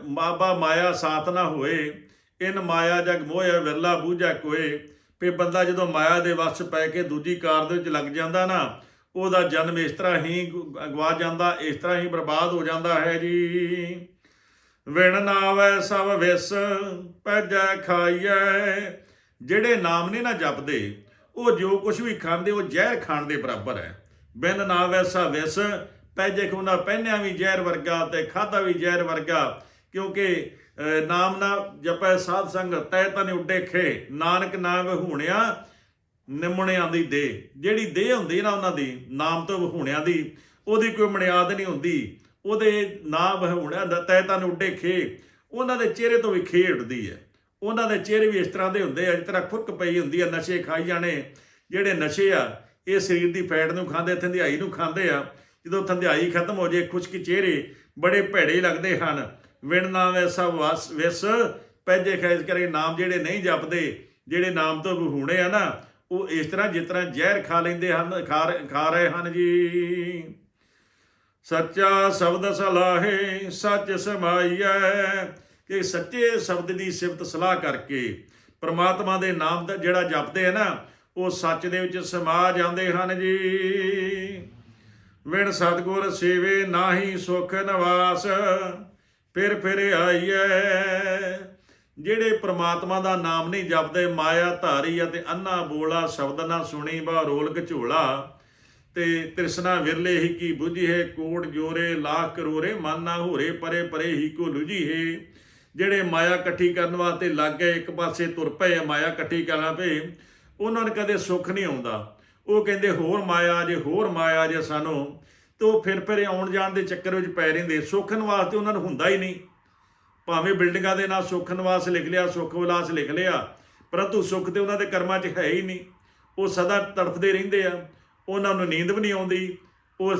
ਬਾਬਾ ਮਾਇਆ ਸਾਥ ਨਾ ਹੋਏ। ਇਨ ਮਾਇਆ ਜਗ ਮੋਹਿ ਵਿਰਲਾ ਬੂਝਾ ਕੋਏ। ਵੀ ਬੰਦਾ ਜਦੋਂ ਮਾਇਆ ਦੇ ਵਸ ਪੈ ਕੇ ਦੂਜੀ ਕਾਰ ਦੇ ਵਿੱਚ ਲੱਗ ਜਾਂਦਾ ਨਾ, ਉਹਦਾ ਜਨਮ ਇਸ ਤਰ੍ਹਾਂ ਹੀ ਗ- ਗਵਾ ਜਾਂਦਾ, ਇਸ ਤਰ੍ਹਾਂ ਹੀ ਬਰਬਾਦ ਹੋ ਜਾਂਦਾ ਹੈ ਜੀ। ਵਿਣ ਨਾਵੈ ਸਭ ਵਿਸ ਪੈਜੈ ਖਾਈਐ। ਜਿਹੜੇ ਨਾਮ ਨੇ ਨਾ ਜਪਦੇ, ਉਹ ਜੋ ਕੁਝ ਵੀ ਖਾਂਦੇ, ਉਹ ਜ਼ਹਿਰ ਖਾਣ ਦੇ ਬਰਾਬਰ ਹੈ। ਬਿਨ ਨਾਵੈ ਸਭ ਵਿਸ ਪੈਜੈ ਖੁਨਾ ਪਹਿਨਿਆ ਵੀ ਜ਼ਹਿਰ ਵਰਗਾ ਤੇ ਖਾਦਾ ਵੀ ਜ਼ਹਿਰ ਵਰਗਾ, ਕਿਉਂਕਿ ਨਾਮ ਨਾ ਜਪੈ ਸਾਧ ਸੰਗ ਤੈ ਤਨ ਉੱਡੇ ਖੇ ਨਾਨਕ ਨਾਮ ਹੋਣਿਆ ਨਿਮਣਿਆਂ ਦੀ ਦੇ। ਜਿਹੜੀ ਦੇਹ ਹੁੰਦੀ ਨਾ ਉਹਨਾਂ ਦੀ, ਨਾਮ ਤੋਂ ਵਹੂਣਿਆਂ ਦੀ, ਉਹਦੀ ਕੋਈ ਮਨਿਆਦ ਨਹੀਂ ਹੁੰਦੀ। ਉਹਦੇ ਨਾਮ ਵਹੂਣਿਆਂ ਦਾ ਤੈ ਤਨ ਉੱਡੇ ਖੇ ਉਹਨਾਂ ਦੇ ਚਿਹਰੇ ਤੋਂ ਵੀ ਖੇ ਉੱਡਦੀ ਹੈ। ਉਹਨਾਂ ਦੇ ਚਿਹਰੇ ਵੀ ਇਸ ਤਰ੍ਹਾਂ ਦੇ ਹੁੰਦੇ ਆ, ਜਿਸ ਤਰ੍ਹਾਂ ਖੁਰਕ ਪਈ ਹੁੰਦੀ ਆ, ਨਸ਼ੇ ਖਾਈ ਜਾਣੇ। ਜਿਹੜੇ ਨਸ਼ੇ ਆ, ਇਹ ਸਰੀਰ ਦੀ ਫੈਟ ਨੂੰ ਖਾਂਦੇ, ਥੰਧਿਆਈ ਨੂੰ ਖਾਂਦੇ ਆ। ਜਦੋਂ ਥੰਧਿਆਈ ਖਤਮ ਹੋ ਜੇ ਖੁਸ਼ਕ ਚਿਹਰੇ ਬੜੇ ਭੈੜੇ ਲੱਗਦੇ ਹਨ। ਵਿਣ ਨਾ ਵੈਸਾ ਵਸ ਵਿਸ ਪੈਜੇ ਖੈਜ ਕਰੇ ਨਾਮ ਜਿਹੜੇ ਨਹੀਂ ਜਪਦੇ, ਜਿਹੜੇ ਨਾਮ ਤੋਂ ਵਿਹੂਣੇ ਆ ਨਾ, ਉਹ ਇਸ ਤਰ੍ਹਾਂ ਜਿਸ ਤਰ੍ਹਾਂ ਜ਼ਹਿਰ ਖਾ ਲੈਂਦੇ ਹਨ, ਖਾ ਰਹੇ- ਖਾ ਰਹੇ ਹਨ ਜੀ। ਸੱਚਾ ਸ਼ਬਦ ਸਲਾਹੇ, ਸੱਚ ਸਮਾਈਐ, ਕਿ ਸੱਚੇ ਸ਼ਬਦ ਦੀ ਸਿਫਤ ਸਲਾਹ ਕਰਕੇ ਪ੍ਰਮਾਤਮਾ ਦੇ ਨਾਮ ਦਾ ਜਿਹੜਾ ਜਪਦੇ ਹੈ ਨਾ, ਉਹ ਸੱਚ ਦੇ ਵਿੱਚ ਸਮਾ ਜਾਂਦੇ ਹਨ ਜੀ। ਵਿਣ ਸਤਗੁਰ ਸੇਵੇ, ਨਾਹੀ ਸੁਖ ਨਿਵਾਸ ਫਿਰ ਫਿਰ ਆਈਐ। ਜਿਹੜੇ ਪ੍ਰਮਾਤਮਾ ਦਾ ਨਾਮ ਨਹੀਂ ਜਪਦੇ ਮਾਇਆ ਧਾਰੀ ਅਤੇ ਅੰਨਾ ਬੋਲਾ ਸ਼ਬਦ ਨਾ ਸੁਣੀ ਬਾ ਰੋਲ ਝੋਲਾ। ਤੇ ਤ੍ਰਿਸ਼ਨਾ ਵਿਰਲੇ ਹੀ ਕੀ ਬੁਝੀ ਹੈ ਕੋਟ ਜੋਰੇ ਲਾਖ ਕਰੋਰੇ ਮਨ ਨਾ ਹੋਰੇ ਪਰੇ ਪਰੇ ਹੀ ਕੋ ਲੁਝੀ ਜਿਹੜੇ ਮਾਇਆ ਇਕੱਠੀ ਕਰਨ ਵਾਸਤੇ ਲੱਗ ਗਏ ਇੱਕ ਪਾਸੇ ਤੁਰ ਪਏ ਆ, ਮਾਇਆ ਇਕੱਠੀ ਕਰਨਾ ਪਏ ਉਹਨਾਂ ਨੂੰ ਕਦੇ ਸੁੱਖ ਨਹੀਂ ਆਉਂਦਾ। ਉਹ ਕਹਿੰਦੇ ਹੋਰ ਮਾਇਆ ਜੇ ਹੋਰ ਮਾਇਆ ਜੇ ਸਾਨੂੰ। ਤੇ ਉਹ ਫਿਰ ਫਿਰ ਆਉਣ ਜਾਣ ਦੇ ਚੱਕਰ ਵਿੱਚ ਪੈ ਰਹਿੰਦੇ। ਸੁੱਖ ਨਿਵਾਸ ਵਾਸਤੇ ਉਹਨਾਂ ਨੂੰ ਹੁੰਦਾ ਹੀ ਨਹੀਂ। ਭਾਵੇਂ ਬਿਲਡਿੰਗਾਂ ਦੇ ਨਾਲ ਸੁੱਖ ਨਿਵਾਸ ਲਿਖ ਲਿਆ, ਸੁੱਖ ਵਿਲਾਸ ਲਿਖ ਲਿਆ, ਪਰੰਤੂ ਸੁੱਖ ਤੇ ਉਹਨਾਂ ਦੇ ਕਰਮਾਂ 'ਚ ਹੈ ਹੀ ਨਹੀਂ। ਉਹ ਸਦਾ ਤੜਫਦੇ ਰਹਿੰਦੇ ਆ। ਉਹਨਾਂ ਨੂੰ ਨੀਂਦ ਵੀ ਨਹੀਂ ਆਉਂਦੀ। ਉਹ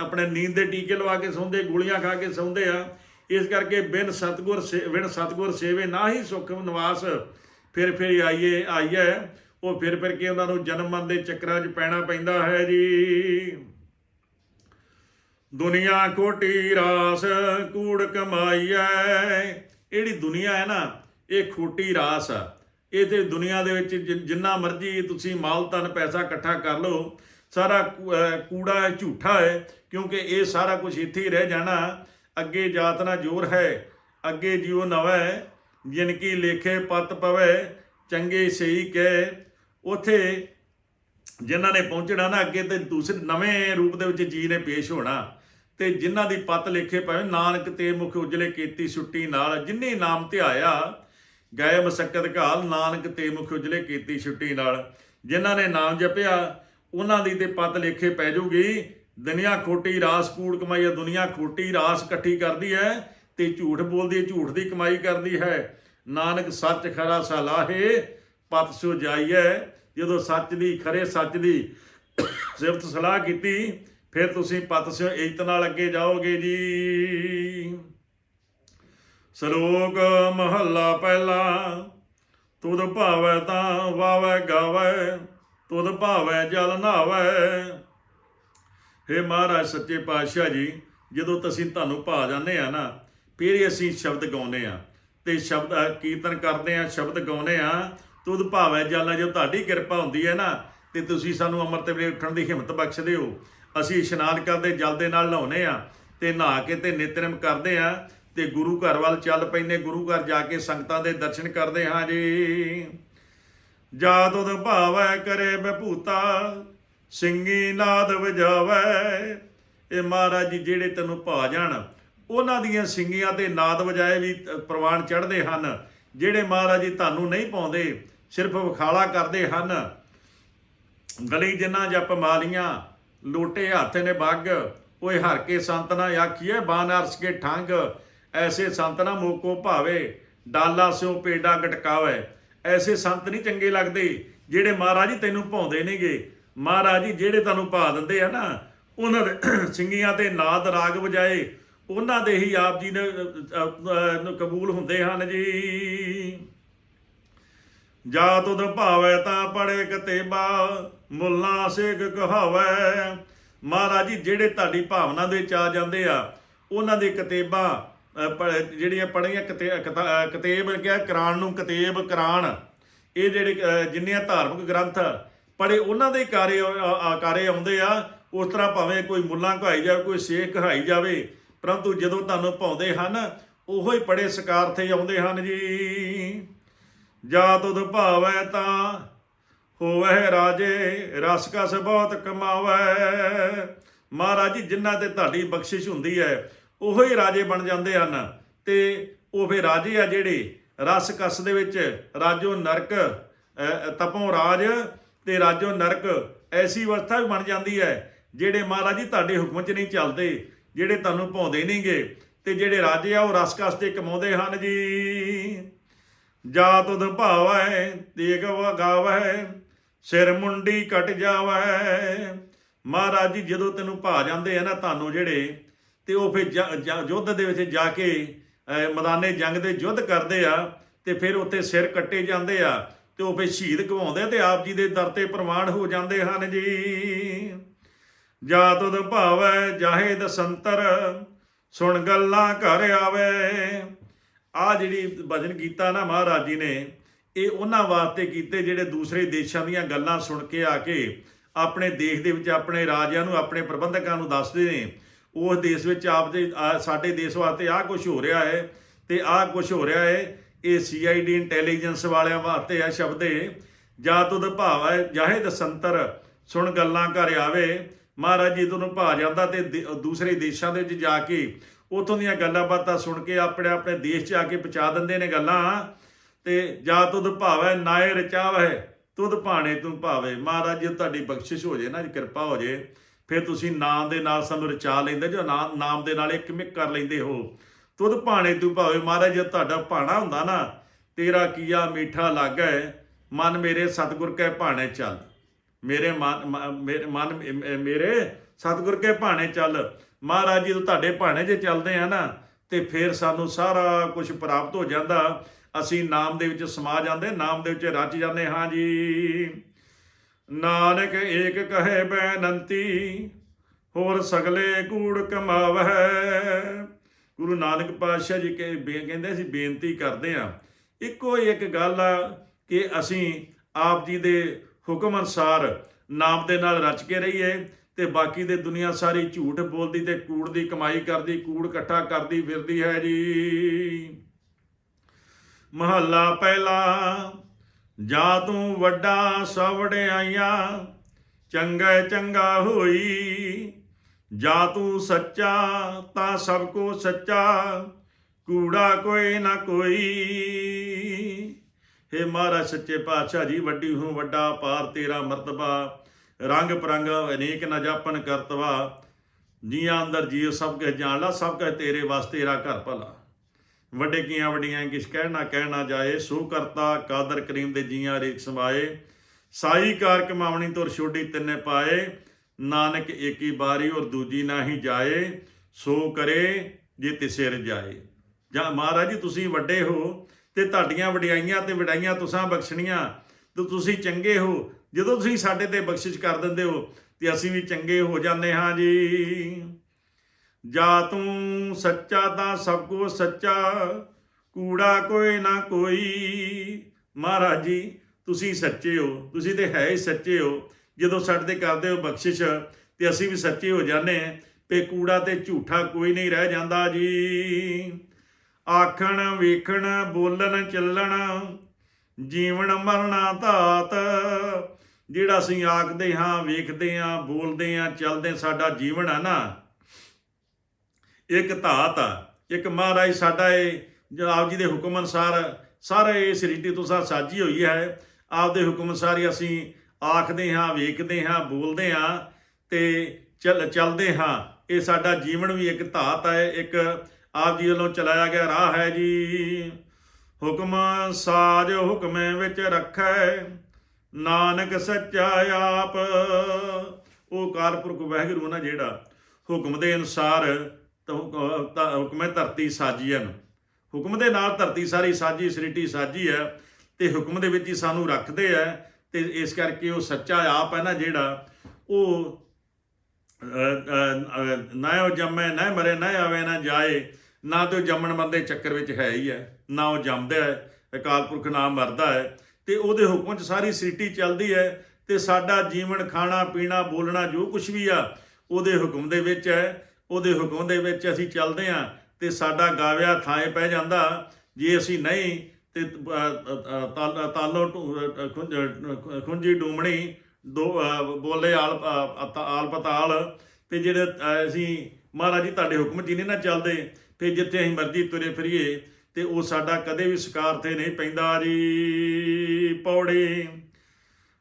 ਆਪਣੇ ਨੀਂਦ ਦੇ ਟੀਕੇ ਲਵਾ ਕੇ ਸੌਂਦੇ, ਗੋਲੀਆਂ ਖਾ ਕੇ ਸੌਂਦੇ ਆ। ਇਸ ਕਰਕੇ ਬਿਨ ਸਤਗੁਰ ਸੇ- ਬਿਨ ਸਤਗੁਰ ਸੇਵੇ ਨਾ ਹੀ ਸੁੱਖ ਨਿਵਾਸ ਫਿਰ ਫਿਰ ਆਈਏ ਆਈਏ ਉਹ ਫਿਰ ਫਿਰ ਕੇ ਉਹਨਾਂ ਨੂੰ ਜਨਮ ਮਨ ਦੇ ਚੱਕਰਾਂ 'ਚ ਪੈਣਾ ਪੈਂਦਾ ਹੈ ਜੀ। ਦੁਨੀਆ ਕੋਟੀ ਰਾਸ ਕੂੜ ਕਮਾਈਐ। ਜਿਹੜੀ ਦੁਨੀਆ ਹੈ ਨਾ, ਇਹ ਖੋਟੀ ਰਾਸ ਆ। ਇਹ ਤੇ ਦੁਨੀਆ ਦੇ ਵਿੱਚ ਜਿੰਨਾ ਮਰਜ਼ੀ ਤੁਸੀਂ ਮਾਲ, ਧਨ, ਪੈਸਾ ਇਕੱਠਾ ਕਰ ਲਓ, ਸਾਰਾ ਕੂੜਾ ਹੈ, ਝੂਠਾ ਹੈ, ਕਿਉਂਕਿ ਇਹ ਸਾਰਾ ਕੁਝ ਇੱਥੇ ਹੀ ਰਹਿ ਜਾਣਾ। ਅੱਗੇ ਜਾਤ ਨਾ ਜੋਰ ਹੈ, ਅੱਗੇ ਜਿਉ ਨਵੈ, ਜਿਨ ਕੀ ਲੇਖੇ ਪਤ ਪਵੇ, ਚੰਗੇ ਸਹੀ ਕਹਿ। ਉਥੇ ਜਿਨ੍ਹਾਂ ਨੇ ਪਹੁੰਚਣਾ ਨਾ, ਅੱਗੇ ਤੇ ਦੂਸਰੇ ਨਵੇਂ ਰੂਪ ਦੇ ਵਿੱਚ ਜੀ ਨੇ ਪੇਸ਼ ਹੋਣਾ। ਤੇ ਜਿਨ੍ਹਾਂ ਦੀ ਪਤ ਲਿਖੇ ਪਏ ਨਾਨਕ ਤੇ ਮੁਖ ਉਜਲੇ ਕੀਤੀ ਛੁੱਟੀ ਨਾਲ, ਜਿਨੇ ਨਾਮ ਧਿਆਇਆ ਗਏ ਮਸਕਤ ਘਾਲ ਨਾਨਕ ਤੇ ਮੁਖ ਉਜਲੇ ਕੀਤੀ ਛੁੱਟੀ ਨਾਲ। ਜਿਨ੍ਹਾਂ ਨੇ ਨਾਮ ਜਪਿਆ, ਉਹਨਾਂ ਦੀ ਤੇ ਪਤ ਲਿਖੇ ਪੈ ਜੂਗੀ। ਦੁਨੀਆ ਖੋਟੀ ਰਾਸ ਕੂੜ ਕਮਾਈ ਹੈ ਦੁਨੀਆ ਖੋਟੀ ਰਾਸ ਇਕੱਠੀ ਕਰਦੀ ਹੈ ਤੇ ਝੂਠ ਬੋਲਦੀ ਹੈ ਝੂਠ ਦੀ ਕਮਾਈ ਕਰਦੀ ਹੈ। ਨਾਨਕ ਸੱਚ ਖਰਾ ਸਲਾਹੇ, ਪਤ ਸੋ ਜਾਈਐ। ਜਦੋਂ ਸੱਚ ਦੀ ਖਰੇ ਸੱਚ ਦੀ ਸਿਫਤ ਸਲਾਹ ਕੀਤੀ ਫਿਰ ਤੁਸੀਂ ਪਤ ਸਿਓ ਇੱਜ਼ਤ ਨਾਲ ਅੱਗੇ ਜਾਓਗੇ ਜੀ। ਸ਼ਲੋਕ ਮਹੱਲਾ ਪਹਿਲਾ, ਤੁਧ ਭਾਵੈ ਤਾਂ ਵਾਵੈ ਗਾਵੈ, ਤੁਧ ਭਾਵੈ ਜਲ ਨਾਵੈ। ਹੇ ਮਹਾਰਾਜ ਸੱਚੇ ਪਾਤਸ਼ਾਹ ਜੀ, ਜਦੋਂ ਤੁਸੀਂ ਤੁਹਾਨੂੰ ਭਾ ਜਾਂਦੇ ਆ ਨਾ, ਫਿਰ ਅਸੀਂ ਸ਼ਬਦ ਗਾਉਂਦੇ ਆ। ਤੇ ਸ਼ਬਦ ਕੀਰਤਨ ਕਰਦੇ ਆ, ਸ਼ਬਦ ਗਾਉਂਦੇ ਆ। ਤੁਧ ਭਾਵੈ ਜਲ ਜੋ ਤੁਹਾਡੀ ਕਿਰਪਾ ਹੁੰਦੀ ਹੈ ਨਾ, ਤੇ ਤੁਸੀਂ ਸਾਨੂੰ ਅੰਮ੍ਰਿਤ ਵੇਲੇ ਉੱਠਣ ਦੀ ਹਿੰਮਤ ਬਖਸ਼ਦੇ ਹੋ। ਅਸੀਂ ਇਸ਼ਨਾਨ ਕਰਦੇ, ਜਲ ਦੇ ਨਾਲ ਨਹਾਉਨੇ ਆ ਤੇ ਨਹਾ ਕੇ ਤੇ ਨਿਤਨੇਮ ਕਰਦੇ ਆ ਤੇ ਗੁਰੂ ਘਰ ਵੱਲ ਚੱਲ ਪੈਂਦੇ, ਗੁਰੂ ਘਰ ਜਾ ਕੇ ਸੰਗਤਾਂ ਦੇ ਦਰਸ਼ਨ ਕਰਦੇ ਹਾਂ ਜੀ। ਜਾਤ ਉਦ ਭਾਵੈ ਕਰੇ ਬਭੂਤਾ ਸਿੰਘੀ ਨਾਦ ਵਜਾਵੈ। ਇਹ ਮਹਾਰਾਜ ਜੀ ਜਿਹੜੇ ਤੈਨੂੰ ਭਾ ਜਾਣ, ਉਹਨਾਂ ਦੀਆਂ ਸਿੰਘੀਆਂ ਤੇ ਨਾਦ ਵਜਾਏ ਵੀ ਪ੍ਰਵਾਨ ਚੜ੍ਹਦੇ ਹਨ। ਜਿਹੜੇ ਮਹਾਰਾਜ ਜੀ ਤੁਹਾਨੂੰ ਨਹੀਂ ਪਾਉਂਦੇ, ਸਿਰਫ ਵਿਖਾਲਾ ਕਰਦੇ ਹਨ। ਗਲੀ ਜਿੰਨਾ ਜਪ ਮਾਲੀਆਂ ਲੋਟੇ ਹੱਥ ਨੇ ਬੱਗ। ਓਏ ਹਰ ਕੇ ਸੰਤ ਨਾ ਆਖੀਏ ਬਾਨ ਅਰਸ ਕੇ ਠੰਗ। ਐਸੇ ਸੰਤ ਨਾ ਮੋਕੋ ਭਾਵੇ, ਡਾਲਾ ਸਿਓ ਪੇਡਾ ਗਟਕਾਵੇ। ਐਸੇ ਸੰਤ ਨਹੀਂ ਚੰਗੇ ਲੱਗਦੇ, ਜਿਹੜੇ ਮਹਾਰਾਜ ਜੀ ਤੈਨੂੰ ਭਾਉਂਦੇ ਨੇਗੇ। ਮਹਾਰਾਜ ਜੀ ਜਿਹੜੇ ਤੁਹਾਨੂੰ ਭਾ ਦਿੰਦੇ ਆ ਨਾ, ਉਹਨਾਂ ਦੇ ਸਿੰਘੀਆਂ ਤੇ ਨਾਦ ਰਾਗ ਵਜਾਏ। ਉਹਨਾਂ ਦੇ ਹੀ ਆਪ ਜੀ ਨੇ ਕਬੂਲ ਹੁੰਦੇ ਹਨ ਜੀ। ਜਾ ਤੁਧ ਭਾਵੈ ਤਾਂ ਪੜੇ ਕਤੇਬਾ ਮੁੱਲਾ ਸੇਖ ਕਹਾਵੈ। ਮਹਾਰਾਜ ਜੀ ਜਿਹੜੇ ਤੁਹਾਡੀ ਭਾਵਨਾ ਦੇ ਵਿੱਚ ਆ ਜਾਂਦੇ ਆ ਉਹਨਾਂ ਦੇ ਕਤੇਬਾਂ ਅ, ਪ- ਜਿਹੜੀਆਂ ਪੜੀਆਂ ਕਤੇਬ ਕਿਹਾ ਕੁਰਾਨ ਨੂੰ ਕਤੇਬ ਕੁਰਾਨ। ਇਹ ਜਿਹੜੇ ਜਿੰਨੀਆਂ ਧਾਰਮਿਕ ਗ੍ਰੰਥ ਪੜੇ ਉਹਨਾਂ ਦੇ ਕਾਰੇ ਆਕਾਰੇ ਆਉਂਦੇ ਆ। ਉਸ ਤਰ੍ਹਾਂ ਭਾਵੇਂ ਕੋਈ ਮੁੱਲਾ ਕਹਾਈ ਜਾਵੇ ਕੋਈ ਸੇਖ ਕਹਾਈ ਜਾਵੇ ਪਰੰਤੂ ਜਦੋਂ ਤੁਹਾਨੂੰ ਪਾਉਂਦੇ ਹਨ ਉਹੋ ਹੀ ਪੜੇ ਸਕਾਰਥੇ ਆਉਂਦੇ ਹਨ ਜੀ। ਜਾ ਤੁਧ ਭਾਵੈ ਤਾਂ ਹੋਵੇ ਰਾਜੇ ਰਸ ਕਸ ਬਹੁਤ ਕਮਾਵੈ। ਮਹਾਰਾਜ ਜੀ ਜਿਨ੍ਹਾਂ ਤੇ ਤੁਹਾਡੀ ਬਖਸ਼ਿਸ਼ ਹੁੰਦੀ ਹੈ ਉਹੋ ਹੀ ਰਾਜੇ ਬਣ ਜਾਂਦੇ ਹਨ। ਤੇ ਉਹ ਫੇ ਰਾਜੇ ਆ ਜਿਹੜੇ ਰਸ ਕਸ ਦੇ ਵਿੱਚ ਰਾਜੋ ਨਰਕ ਅ, ਤਪੋਂ ਰਾਜ ਤੇ ਰਾਜੋ ਨਰਕ ਐਸੀ ਅਵਸਥਾ ਵੀ ਬਣ ਜਾਂਦੀ ਹੈ ਜਿਹੜੇ ਮਹਾਰਾਜ ਜੀ ਤੁਹਾਡੇ ਹੁਕਮ 'ਚ ਨਹੀਂ ਚੱਲਦੇ ਜਿਹੜੇ ਤੁਹਾਨੂੰ ਭਾਉਂਦੇ ਨਹੀਂਗੇ ਤੇ ਜਿਹੜੇ ਰਾਜੇ ਆ ਉਹ ਰਸ ਕਸਤੇ ਕਮਾਉਂਦੇ ਹਨ ਜੀ। ਜਾ ਤੁਧ ਭਾਵੈ ਤੇਗ ਵਗਾਵੈ ਸਿਰ ਮੁੰਡੀ ਕਟ ਜਾਵੇ। ਮਹਾਰਾਜ ਜੀ ਜਦੋਂ ਤੈਨੂੰ ਭਾ ਜਾਂਦੇ ਆ ਨਾ ਤੁਹਾਨੂੰ ਜਿਹੜੇ ਤੇ ਉਹ ਫਿਰ ਜ- ਜ- ਯੁੱਧ ਦੇ ਵਿੱਚ ਜਾ ਕੇ ਅਹ, ਮੈਦਾਨੇ ਜੰਗ ਦੇ ਯੁੱਧ ਕਰਦੇ ਆ ਤੇ ਫਿਰ ਉੱਥੇ ਸਿਰ ਕੱਟੇ ਜਾਂਦੇ ਆ ਤੇ ਉਹ ਫਿਰ ਸ਼ਹੀਦ ਘਵਾਉਂਦੇ ਆ ਤੇ ਆਪ ਜੀ ਦੇ ਦਰ ਤੇ ਪ੍ਰਵਾਨ ਹੋ ਜਾਂਦੇ ਹਨ ਜੀ। ਜਾ ਤੁਧ ਭਾਵੈ ਜਾਹੇ ਦਸੰਤਰ ਸੁਣ ਗੱਲਾਂ ਘਰ ਆਵੇ। ਆ ਜਿਹੜੀ ਭਜਨ ਕੀਤਾ ਨਾ ਮਹਾਰਾਜ ਜੀ ਨੇ ਇਹ ਉਹਨਾਂ ਵਾਸਤੇ ਕੀਤੇ ਜਿਹੜੇ ਦੂਸਰੇ ਦੇਸ਼ਾਂ ਦੀਆਂ ਗੱਲਾਂ ਸੁਣ ਕੇ ਆ ਕੇ ਆਪਣੇ ਦੇਸ਼ ਦੇ ਵਿੱਚ ਆਪਣੇ ਰਾਜਿਆਂ ਨੂੰ, ਆਪਣੇ ਪ੍ਰਬੰਧਕਾਂ ਨੂੰ ਦੱਸਦੇ ਨੇ। ਉਸ ਦੇਸ਼ ਵਿੱਚ ਆਪਦੇ ਆਹ ਸਾਡੇ ਦੇਸ਼ ਵਾਸਤੇ ਆਹ ਕੁਝ ਹੋ ਰਿਹਾ ਹੈ ਤੇ ਆਹ ਕੁਝ ਹੋ ਰਿਹਾ ਹੈ। ਇਹ ਸੀਆਈਡੀ ਇੰਟੈਲੀਜੈਂਸ ਵਾਲਿਆਂ ਵਾਸਤੇ ਆ ਸ਼ਬਦ ਇਹ। ਜਾਂ ਤੁਧ ਭਾਵ ਹੈ, ਜਾਹੇ ਦਸੰਤਰ ਸੁਣ ਗੱਲਾਂ ਘਰ ਆਵੇ। ਮਹਾਰਾਜ ਜੀ ਤੁਹਾਨੂੰ ਭਾ ਜਾਂਦਾ ਤੇ ਦੇ- ਦੂਸਰੇ ਦੇਸ਼ਾਂ ਦੇ ਵਿੱਚ ਜਾ ਕੇ ਉਥੋਂ ਦੀਆਂ ਗੱਲਾਂ ਬਾਤਾਂ ਸੁਣ ਕੇ ਆਪਣੇ ਆਪਣੇ ਦੇਸ਼ 'ਚ ਆ ਕੇ ਪਹੁੰਚਾ ਦਿੰਦੇ ਨੇ ਗੱਲਾਂ। ਤੇ ਜਾ ਤੁਧ ਭਾਵੈ ਨਾਏ ਰਚਾਵੈ ਤੁਧ ਭਾਣੇ ਤੂੰ ਭਾਵੇ। ਮਹਾਰਾਜ ਜੀ ਤੁਹਾਡੀ ਬਖਸ਼ਿਸ਼ ਹੋ ਜੇ ਨਾ, ਜੀ ਕਿਰਪਾ ਹੋ ਜੇ, ਫਿਰ ਤੁਸੀਂ ਨਾਮ ਦੇ ਨਾਲ ਸਾਨੂੰ ਰਚਾ ਲੈਂਦੇ ਜੋ ਨਾਮ ਨਾਮ ਦੇ ਨਾਲ ਇੱਕ ਮਿਕ ਕਰ ਲੈਂਦੇ ਹੋ? ਤੁਧ ਭਾਣੇ ਤੂੰ ਭਾਵੇ। ਮਹਾਰਾਜ ਜੇ ਤੁਹਾਡਾ ਭਾਣਾ ਹੁੰਦਾ ਨਾ, ਤੇਰਾ ਕੀਆ ਮੀਠਾ ਲੱਗੈ, ਮਨ ਮੇਰੇ ਸਤਿਗੁਰ ਕੈ ਭਾਣੇ ਚੱਲ। ਮੇਰੇ ਮਨ, ਮ- ਮੇਰੇ ਮਨ ਮੇਰੇ ਸਤਿਗੁਰ ਕੇ ਭਾਣੇ ਚੱਲ। ਮਹਾਰਾਜ ਜੀ ਤੁਹਾਡੇ ਭਾਣੇ ਜੇ ਚੱਲਦੇ ਆ ਨਾ, ਤੇ ਫਿਰ ਸਾਨੂੰ ਸਾਰਾ ਕੁਝ ਪ੍ਰਾਪਤ ਹੋ ਜਾਂਦਾ। ਅਸੀਂ ਨਾਮ ਦੇ ਵਿੱਚ ਸਮਾ ਜਾਂਦੇ, ਨਾਮ ਦੇ ਵਿੱਚ ਰਚ ਜਾਂਦੇ ਹਾਂ ਜੀ। ਨਾਨਕ ਏਕ ਕਹੇ ਬੈਨੰਤੀ, ਹੋਰ ਸਗਲੇ ਕੂੜ ਕਮਾਵਹਿ। ਗੁਰੂ ਨਾਨਕ ਪਾਤਸ਼ਾਹ ਜੀ ਕੇ ਬੇ- ਕਹਿੰਦੇ ਸੀ ਬੇਨਤੀ ਕਰਦੇ ਆ ਇੱਕੋ ਹੀ ਇੱਕ ਗੱਲ ਆ ਕਿ ਅਸੀਂ ਆਪ ਜੀ ਦੇ ਹੁਕਮ ਅਨਸਾਰ ਨਾਮ ਦੇ ਨਾਲ ਰਚ ਕੇ ਰਹੀਏ ਤੇ ਬਾਕੀ ਦੇ ਦੁਨੀਆ ਸਾਰੀ ਝੂਠ ਬੋਲਦੀ ਤੇ ਕੂੜ ਦੀ ਕਮਾਈ ਕਰਦੀ, ਕੂੜ ਇਕੱਠਾ ਕਰਦੀ ਫਿਰਦੀ ਹੈ ਜੀ। ਮਹੱਲਾ ਪਹਿਲਾ। ਜਾ ਤੂੰ ਵੱਡਾ ਸਵੜਿਆਈਆਂ ਚੰਗਾ ਚੰਗਾ ਹੋਈ। ਜਾ ਤੂੰ ਸੱਚਾ ਤਾਂ ਸਭ ਕੋ ਸੱਚਾ, ਕੂੜਾ ਕੋਈ ਨਾ ਕੋਈ। ਹੇ ਮਹਾਰਾਜ ਸੱਚੇ ਪਾਤਸ਼ਾਹ ਜੀ, ਵੱਡੀ ਹੂੰ ਵੱਡਾ ਪਾਰ ਤੇਰਾ ਮਰਤਬਾ, ਰੰਗ ਪਰੰਗ ਅਨੇਕ ਨਾ ਜਾਪਨ ਕਰਤਵਾ ਜੀਆਂ ਅੰਦਰ ਜੀਉ ਸਭ ਕਹ ਜਾਣ ਲਾ, ਸਭ ਕਹ ਤੇਰੇ ਵਾਸਤੇ ਤੇਰਾ ਘਰ ਭਲਾ। ਵੱਡੇ ਕੀਆਂ ਵੱਡੀਆਂ ਕਿਛ ਕਹਿਣਾ ਕਹਿਣਾ ਜਾਏ ਸੋ ਕਰਤਾ, ਕਾਦਰ ਕਰੀਮ ਦੇ ਜੀਆਂ ਰੇਖ ਸਮਾਏ ਸਾਈ ਕਾਰ ਕਮਾਵਣੀ ਤੁਰ ਛੋਡੀ ਤਿੰਨੇ ਪਾਏ, ਨਾਨਕ ਏਕੀ ਬਾਰੀ ਔਰ ਦੂਜੀ ਨਾ ਹੀ ਜਾਏ ਸੋ ਕਰੇ ਜੇ ਤਿਸੇ ਰਜਾਏ ਜਾਂ ਮਹਾਰਾਜ ਜੀ, ਤੁਸੀਂ ਵੱਡੇ ਹੋ ਤੇ ਤੁਹਾਡੀਆਂ ਵਡਿਆਈਆਂ ਤੇ ਵਡਾਈਆਂ ਤੁਸਾਂ ਬਖਸ਼ਣੀਆਂ, ਤੇ ਤੁਸੀਂ ਚੰਗੇ ਹੋ। ਜਦੋਂ ਤੁਸੀਂ ਸਾਡੇ ਤੇ ਬਖਸ਼ਿਸ਼ ਕਰ ਦਿੰਦੇ ਹੋ ਤੇ ਅਸੀਂ ਵੀ ਚੰਗੇ ਹੋ ਜਾਂਦੇ ਹਾਂ ਜੀ। ਜਾ ਤੂੰ ਸੱਚਾ ਤਾਂ ਸਭ ਕੋ ਸੱਚਾ, ਕੂੜਾ ਕੋਈ ਨਾ ਕੋਈ। ਮਹਾਰਾਜ ਜੀ, ਤੁਸੀਂ ਸੱਚੇ ਹੋ, ਤੁਸੀਂ ਤੇ ਹੈ ਹੀ ਸੱਚੇ ਹੋ। ਜਦੋਂ ਸਾਡੇ ਤੇ ਕਰਦੇ ਹੋ ਬਖਸ਼ਿਸ਼, ਤੇ ਅਸੀਂ ਵੀ ਸੱਚੇ ਹੋ ਜਾਂਦੇ ਹਾਂ, ਤੇ ਕੂੜਾ ਤੇ ਝੂਠਾ ਕੋਈ ਨਹੀਂ ਰਹਿ ਜਾਂਦਾ ਜੀ। ਆਖਣ, ਵੇਖਣ, ਬੋਲਣ, ਚੱਲਣ, ਜੀਵਨ ਮਰਨਾ ਧਾਤ। ਜਿਹੜਾ ਅਸੀਂ ਆਖਦੇ ਹਾਂ, ਵੇਖਦੇ ਹਾਂ, ਬੋਲਦੇ ਹਾਂ, ਚੱਲਦੇ ਸਾਡਾ ਜੀਵਨ ਆ ਨਾ। ਇੱਕ ਧਾਤ ਆ। ਇੱਕ ਮਹਾਰਾਜ ਸਾਡਾ ਇਹ ਜੋ ਆਪ ਜੀ ਦੇ ਹੁਕਮ ਅਨਸਾਰ ਸਾਰੇ ਇਹ ਸ੍ਰਿਸ਼ਟੀ ਤੋਂ ਸਾ ਸਾਜੀ ਹੋਈ ਹੈ। ਆਪ ਦੇ ਹੁਕਮ ਅਨਸਾਰ ਹੀ ਅਸੀਂ ਆਖਦੇ ਹਾਂ, ਵੇਖਦੇ ਹਾਂ, ਬੋਲਦੇ ਹਾਂ ਤੇ ਚੱਲ, ਚੱਲਦੇ ਹਾਂ। ਇਹ ਸਾਡਾ ਜੀਵਨ ਵੀ ਇੱਕ ਧਾਤ ਹੈ। ਇੱਕ ਆਪ ਜੀ ਵੱਲੋਂ ਚਲਾਇਆ ਗਿਆ ਰਾਹ ਹੈ ਜੀ। ਹੁਕਮ ਸਾਜ ਹੁਕਮੇ ਵਿੱਚ ਰੱਖੈ। ਨਾਨਕ ਸੱਚਾ ਆਪ। ਉਹ ਕਾਲਪੁਰਖ ਵਹਿਗੁਰੂ ਨਾ ਜਿਹੜਾ ਹੁਕਮ ਦੇ ਅਨਸਾਰ ਹੁਕਮੇ ਧਰਤੀ ਸਾਜੀ ਹਨ ਹੁਕਮ ਦੇ ਨਾਲ ਧਰਤੀ ਸਾਰੀ ਸਾਜੀ, ਸ੍ਰਿਸ਼ਟੀ ਸਾਜੀ ਹੈ ਤੇ ਹੁਕਮ ਦੇ ਵਿੱਚ ਹੀ ਸਾਨੂੰ ਰੱਖਦੇ ਆ ਤੇ ਇਸ ਕਰਕੇ ਉਹ ਸੱਚਾ ਆਪ ਹੈ ਨਾ ਜਿਹੜਾ ਉਹ ਨਾ ਉਹ ਜੰਮੇ, ਨਾ ਮਰੇ, ਨਾ ਆਵੇ, ਨਾ ਜਾਏ, ਨਾ ਤੇ ਉਹ ਜੰਮਣ ਬੰਦੇ ਚੱਕਰ ਵਿੱਚ ਹੈ ਹੀ ਹੈ, ਨਾ ਉਹ ਜੰਮਦਾ ਹੈ, ਅਕਾਲ ਪੁਰਖ ਨਾ ਮਰਦਾ ਹੈ ਤੇ ਉਹਦੇ ਹੁਕਮ 'ਚ ਸਾਰੀ ਸ੍ਰਿਸ਼ਟੀ ਚੱਲਦੀ ਹੈ ਤੇ ਸਾਡਾ ਜੀਵਨ ਖਾਣਾ, ਪੀਣਾ, ਬੋਲਣਾ ਜੋ ਕੁਝ ਵੀ ਆ, ਉਹਦੇ ਹੁਕਮ ਦੇ ਵਿੱਚ ਹੈ ਉਹਦੇ ਹੁਕਮ ਦੇ ਵਿੱਚ ਅਸੀਂ ਚੱਲਦੇ ਹਾਂ ਤੇ ਸਾਡਾ ਗਾਵਿਆ ਥਾਂ ਪੈ ਜਾਂਦਾ। ਜੇ ਅਸੀਂ ਨਹੀਂ ਤੇ ਤਾਲੋ ਢੂ- ਖੁੰਜੀ ਡੂਮਣੀ, ਦੋ ਬੋਲੇ ਆਲ ਆਲ ਪਤਾਲ ਤੇ ਜਿਹੜੇ ਅਸੀਂ ਮਹਾਰਾਜ ਜੀ ਤੁਹਾਡੇ ਹੁਕਮ ਜੀ ਨਹੀਂ ਨਾ ਚੱਲਦੇ ਤੇ ਜਿੱਥੇ ਅਸੀਂ ਮਰਜ਼ੀ ਤੁਰੇ ਫਿਰੀਏ ਤੇ ਉਹ ਸਾਡਾ ਕਦੇ ਵੀ ਸ਼ਿਕਾਰ ਤੇ ਨਹੀਂ ਪੈਂਦਾ ਜੀ। ਪੌੜੀ,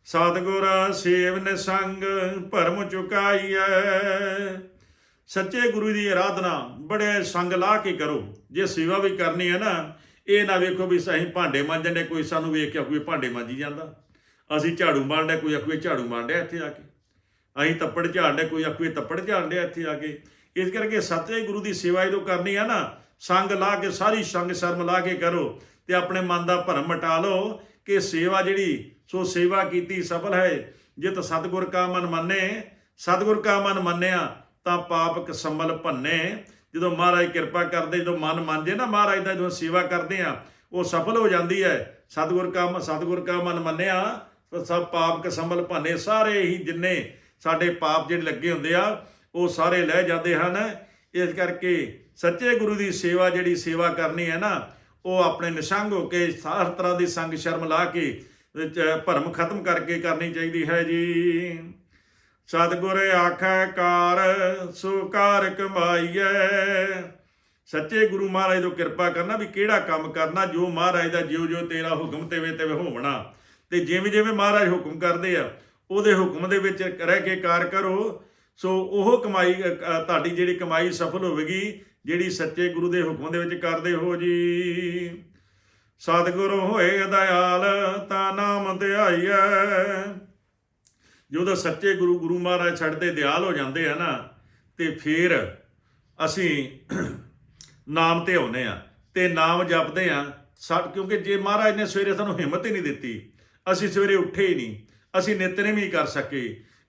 ਸਤਿਗੁਰ ਸੇਵ ਨਿਸੰਗ ਭਰਮ ਚੁਕਾਈਐ ਸੱਚੇ ਗੁਰੂ ਦੀ ਆਰਾਧਨਾ ਬੜੇ ਸੰਗ ਲਾ ਕੇ ਕਰੋ। ਜੇ ਸੇਵਾ ਵੀ ਕਰਨੀ ਹੈ ਨਾ, ਇਹ ਨਾ ਵੇਖੋ ਵੀ ਅਸੀਂ ਭਾਂਡੇ ਮਾਂਜਣ ਕੋਈ ਸਾਨੂੰ ਵੇਖ ਕੇ ਕੋਈ ਭਾਂਡੇ ਮਾਂਜੀ ਜਾਂਦਾ। ਅਸੀਂ ਝਾੜੂ ਮਾਰਦੇ ਕੋਈ ਆਖੂਏ ਝਾੜੂ ਮਾਰਦੇ ਇੱਥੇ ਆ ਕੇ। ਅਸੀਂ ਤੱਪੜ ਝਾੜਦੇ ਕੋਈ ਆਖੂਏ ਤੱਪੜ ਝਾੜਦੇ ਇੱਥੇ ਆ ਕੇ। ਇਸ ਕਰਕੇ ਸੱਚੇ ਗੁਰੂ ਦੀ ਸੇਵਾ ਜਦੋਂ ਕਰਨੀ ਆ ਨਾ, ਸੰਗ ਲਾ ਕੇ, ਸਾਰੀ ਸੰਗ ਸ਼ਰਮ ਲਾ ਕੇ ਕਰੋ ਤੇ ਆਪਣੇ ਮਨ ਦਾ ਭਰਮ ਮਟਾ ਲਓ ਕਿ ਸੇਵਾ ਜਿਹੜੀ, ਸੋ ਸੇਵਾ ਕੀਤੀ ਸਫਲ ਹੈ। ਜੇ ਤਾਂ ਸਤਗੁਰ ਕਾ ਮਨ ਮੰਨੇ, ਸਤਗੁਰ ਕਾ ਮਨ ਮੰਨਿਆ ਤਾਂ ਪਾਪ ਕਸੰਬਲ ਭੰਨੇ। ਜਦੋਂ ਮਹਾਰਾਜ ਕਿਰਪਾ ਕਰਦੇ, ਜਦੋਂ ਮਨ ਮੰਨਦੇ ਨਾ ਮਹਾਰਾਜ ਦਾ, ਜਦੋਂ ਸੇਵਾ ਕਰਦੇ ਆ, ਉਹ ਸਫਲ ਹੋ ਜਾਂਦੀ ਹੈ। ਸਤਿਗੁਰ ਕਾ ਸਤਿਗੁਰ ਕਾ ਮਨ ਮੰਨਿਆ। ਤਾਂ ਸਭ ਪਾਪ ਕਸੰਬਲ ਭੰਨੇ, ਸਾਰੇ ਹੀ ਜਿੰਨੇ ਸਾਡੇ ਪਾਪ ਜਿਹੜੇ ਲੱਗੇ ਹੁੰਦੇ ਆ, ਉਹ ਸਾਰੇ ਲੈ ਜਾਂਦੇ ਹਨ। ਇਸ ਕਰਕੇ ਸੱਚੇ ਗੁਰੂ ਦੀ ਸੇਵਾ ਜਿਹੜੀ ਸੇਵਾ ਕਰਨੀ ਹੈ ਨਾ, ਉਹ ਆਪਣੇ ਨਿਸ਼ੰਗ ਹੋ ਕੇ ਹਰ ਤਰ੍ਹਾਂ ਦੀ ਸੰਗ ਸ਼ਰਮ ਲਾ ਕੇ ਭਰਮ ਖਤਮ ਕਰਕੇ ਕਰਨੀ ਚਾਹੀਦੀ ਹੈ ਜੀ। ਸਤਿਗੁਰ ਆਖੈ ਕਾਰ, ਸੋ ਕਾਰ ਕਮਾਈਐ। ਸੱਚੇ ਗੁਰੂ ਮਹਾਰਾਜ ਤੋਂ ਕਿਰਪਾ ਕਰਨਾ ਵੀ ਕਿਹੜਾ ਕੰਮ ਕਰਨਾ, ਜੋ ਮਹਾਰਾਜ ਦਾ ਜਿਉ ਜਿਉ ਤੇਰਾ ਹੁਕਮ ਤੇਵੇ ਤੇਵੇ ਹੋਵਣਾ। ਤੇ ਜਿਵੇਂ ਜਿਵੇਂ ਮਹਾਰਾਜ ਹੁਕਮ ਕਰਦੇ ਆ, ਉਹਦੇ ਹੁਕਮ ਦੇ ਵਿੱਚ ਰਹਿ ਕੇ ਕਾਰ ਕਰੋ। ਸੋ ਉਹ ਕਮਾਈ ਤੁਹਾਡੀ ਜਿਹੜੀ ਕਮਾਈ ਸਫਲ ਹੋਵੇਗੀ, ਜਿਹੜੀ ਸੱਚੇ ਗੁਰੂ ਦੇ ਹੁਕਮ ਦੇ ਵਿੱਚ ਕਰਦੇ ਹੋ ਜੀ। ਸਤਿਗੁਰ ਹੋਏ ਦਇਆਲ, ਤਾਂ ਨਾਮ ਧਿਆਈਐ ਜਦੋਂ ਸੱਚੇ ਗੁਰੂ ਗੁਰੂ ਮਹਾਰਾਜ ਛੱਡਦੇ ਦਿਆਲ ਹੋ ਜਾਂਦੇ ਆ ਨਾ, ਤੇ ਫਿਰ ਅਸੀਂ ਨਾਮ ਤੇ ਆਉਨੇ ਆ ਤੇ ਨਾਮ ਜਪਦੇ ਆ। ਸਾ ਕਿਉਂਕਿ ਜੇ ਮਹਾਰਾਜ ਨੇ ਸਵੇਰੇ ਸਾਨੂੰ ਹਿੰਮਤ ਹੀ ਨਹੀਂ ਦਿੱਤੀ, ਅਸੀਂ ਸਵੇਰੇ ਉੱਠੇ ਹੀ ਨਹੀਂ, ਅਸੀਂ ਨਿਤਨੇਮ ਹੀ ਕਰ ਸਕੇ,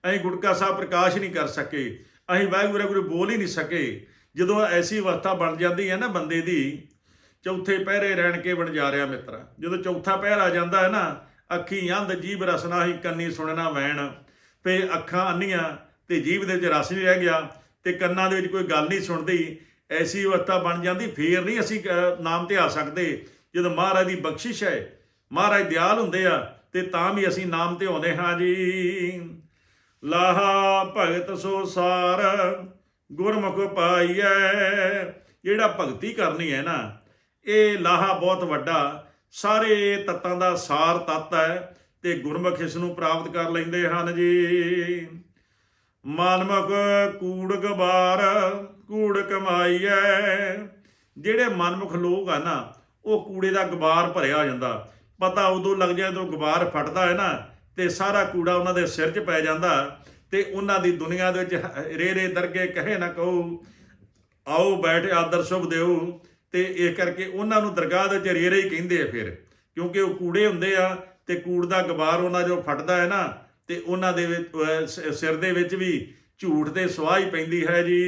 ਅਸੀਂ ਗੁਟਕਾ ਸਾਹਿਬ ਪ੍ਰਕਾਸ਼ ਨਹੀਂ ਕਰ ਸਕੇ, ਅਸੀਂ ਵਾਹਿਗੁਰੂ ਵਾਹਿਗੁਰੂ ਬੋਲ ਹੀ ਨਹੀਂ ਸਕੇ। ਜਦੋਂ ਐਸੀ ਅਵਸਥਾ ਬਣ ਜਾਂਦੀ ਹੈ ਨਾ ਬੰਦੇ ਦੀ, ਚੌਥੇ ਪਹਿਰੇ ਰਹਿਣ ਕੇ ਬਣ ਜਾ ਰਿਹਾ ਮਿੱਤਰਾ। ਜਦੋਂ ਚੌਥਾ ਪਹਿਰ ਆ ਜਾਂਦਾ ਹੈ ਨਾ, ਅੱਖੀ ਅੰਧ ਜੀਭ ਰਸਨਾ ਹੀ ਕੰਨੀ ਸੁਣਨਾ ਵੈਣ। ਤੇ ਅੱਖਾਂ ਅੰਨੀਆਂ ਤੇ ਜੀਭ ਦੇ ਵਿੱਚ ਰਸ ਨਹੀਂ ਰਹਿ ਗਿਆ ਤੇ ਕੰਨਾਂ ਦੇ ਵਿੱਚ ਕੋਈ ਗੱਲ ਨਹੀਂ ਸੁਣਦੀ। ਐਸੀ ਅਵਸਥਾ ਬਣ ਜਾਂਦੀ, ਫੇਰ ਨਹੀਂ ਅਸੀਂ ਨਾਮ ਤੇ ਆ ਸਕਦੇ। ਜਦੋਂ ਮਹਾਰਾਜ ਦੀ ਬਖਸ਼ਿਸ਼ ਹੈ, ਮਹਾਰਾਜ ਦਿਆਲ ਹੁੰਦੇ ਆ ਤੇ ਤਾਂ ਵੀ ਅਸੀਂ ਨਾਮ ਤੇ ਆਉਂਦੇ ਹਾਂ ਜੀ। ਲਾਹਾ ਭਗਤ ਸੋ ਸਾਰ, ਗੁਰਮੁਖ ਪਾਈਐ। ਜਿਹੜਾ ਭਗਤੀ ਕਰਨੀ ਹੈ ਨਾ, ਇਹ ਲਾਹਾ ਬਹੁਤ ਵੱਡਾ, ਸਾਰੇ ਤੱਤਾਂ ਦਾ ਸਾਰ ਤੱਤ ਹੈ। ਤੇ ਗੁਰਮੁਖ ਇਸ ਨੂੰ ਪ੍ਰਾਪਤ ਕਰ ਲੈਂਦੇ ਹਨ ਜੀ। ਮਨਮੁਖ ਕੂੜ ਗਵਾਰ ਕੂੜ ਕਮਾਈਐ। ਜਿਹੜੇ ਮਨਮੁਖ ਲੋਕ ਆ ਨਾ, ਉਹ ਕੂੜੇ ਦਾ ਗਵਾਰ ਭਰਿਆ ਜਾਂਦਾ। ਪਤਾ ਉਦੋਂ ਲੱਗ ਜਾਏ ਜਦੋਂ ਗਵਾਰ ਫਟਦਾ ਹੈ ਨਾ, ਤੇ ਸਾਰਾ ਕੂੜਾ ਉਹਨਾਂ ਦੇ ਸਿਰ 'ਚ ਪੈ ਜਾਂਦਾ ਤੇ ਉਹਨਾਂ ਦੀ ਦੁਨੀਆ ਦੇ ਵਿੱਚ ਰੇ ਰੇ ਦਰਗੇ ਕਹੇ ਨਾ ਕਹੋ, ਆਓ ਬੈਠ ਆਦਰ ਸ਼ੁਭ ਦਿਓ। ਤੇ ਇਹ ਕਰਕੇ ਉਹਨਾਂ ਨੂੰ ਦਰਗਾਹ ਦੇ ਵਿੱਚ ਰੇਰੇ ਹੀ ਕਹਿੰਦੇ ਆ ਫਿਰ, ਕਿਉਂਕਿ ਉਹ ਕੂੜੇ ਹੁੰਦੇ ਆ ਤੇ ਕੂੜ ਦਾ ਗਬਾਰ ਉਹਨਾਂ ਜੋ ਫਟਦਾ ਹੈ ਨਾ, ਤੇ ਉਹਨਾਂ ਦੇ ਵਿੱਚ ਸਿਰ ਦੇ ਵਿੱਚ ਵੀ ਝੂਠ ਤੇ ਸਵਾਹ ਪੈਂਦੀ ਹੈ ਜੀ।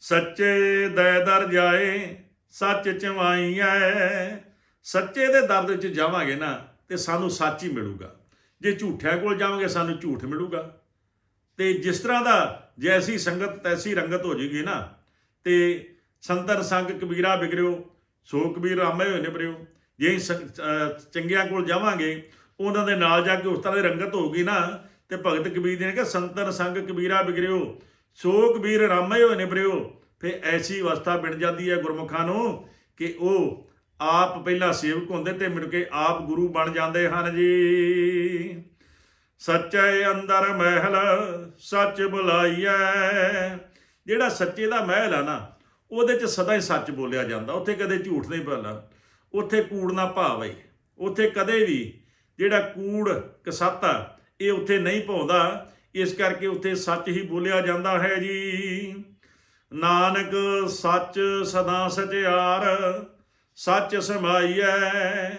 ਸੱਚੇ ਦੇ ਦਰ ਜਾਏ, ਸੱਚ ਚਵਾਈਐ। ਸੱਚੇ ਦੇ ਦਰ ਦੇ ਵਿੱਚ ਜਾਵਾਂਗੇ ਨਾ, ਤੇ ਸਾਨੂੰ ਸੱਚ ਹੀ ਮਿਲੂਗਾ। ਜੇ ਝੂਠਿਆਂ ਕੋਲ ਜਾਵਾਂਗੇ, ਸਾਨੂੰ ਝੂਠ ਮਿਲੂਗਾ। ਤੇ ਜਿਸ ਤਰ੍ਹਾਂ ਦਾ ਜੈਸੀ ਸੰਗਤ, ਤੈਸੀ ਰੰਗਤ ਹੋ ਜੇਗੀ ਨਾ, ਤੇ ਸੰਤਨ ਸੰਗ ਕਬੀਰਾ ਬਿਗਰਿਓ ਸੋ ਕਬੀਰ ਰਾਮੇ ਹੋਏ ਨੇ ਬਰਿਓ ਜੇ ਅਸੀਂ ਚੰਗਿਆਂ ਕੋਲ ਜਾਵਾਂਗੇ, ਉਹਨਾਂ ਦੇ ਨਾਲ ਜਾ ਕੇ ਉਸ ਤਰ੍ਹਾਂ ਦੀ ਰੰਗਤ ਹੋਊਗੀ ਨਾ, ਤੇ ਭਗਤ ਕਬੀਰ ਜੀ ਨੇ ਕਿਹਾ, ਸੰਤਨ ਸੰਗ ਕਬੀਰਾ ਬਿਗਰਿਓ, ਸੋ ਕਬੀਰ ਰਾਮੇ ਹੋਏ ਨੇ ਬਰਿਓ ਫੇ ਐਸੀ ਅਵਸਥਾ ਬਣ ਜਾਂਦੀ ਹੈ ਗੁਰਮੁਖਾਂ ਨੂੰ ਕਿ ਉਹ ਆਪ ਪਹਿਲਾਂ ਸੇਵਕ ਹੁੰਦੇ ਤੇ ਮਿਲ ਕੇ ਆਪ ਗੁਰੂ ਬਣ ਜਾਂਦੇ ਹਨ ਜੀ। ਸੱਚੇ ਅੰਦਰ ਮਹਿਲ, ਸੱਚ ਬੁਲਾਈਐ। ਜਿਹੜਾ ਸੱਚੇ ਦਾ ਮਹਿਲ ਆ ਨਾ, ਉਹਦੇ 'ਚ ਸਦਾ ਹੀ ਸੱਚ ਬੋਲਿਆ ਜਾਂਦਾ, ਉੱਥੇ ਕਦੇ ਝੂਠ ਨਹੀਂ ਬੋਲਣਾ। ਉੱਥੇ ਕੂੜ ਨਾ ਭਾਵਈ ਉੱਥੇ ਕਦੇ ਵੀ ਜਿਹੜਾ ਕੂੜ, ਕਸਾਤਾ, ਇਹ ਉੱਥੇ ਨਹੀਂ ਪਾਉਂਦਾ। ਇਸ ਕਰਕੇ ਉੱਥੇ ਸੱਚ ਹੀ ਬੋਲਿਆ ਜਾਂਦਾ ਹੈ ਜੀ। ਨਾਨਕ ਸੱਚ ਸਦਾ ਸਚਿਆਰ, ਸੱਚ ਸਮਾਈਐ।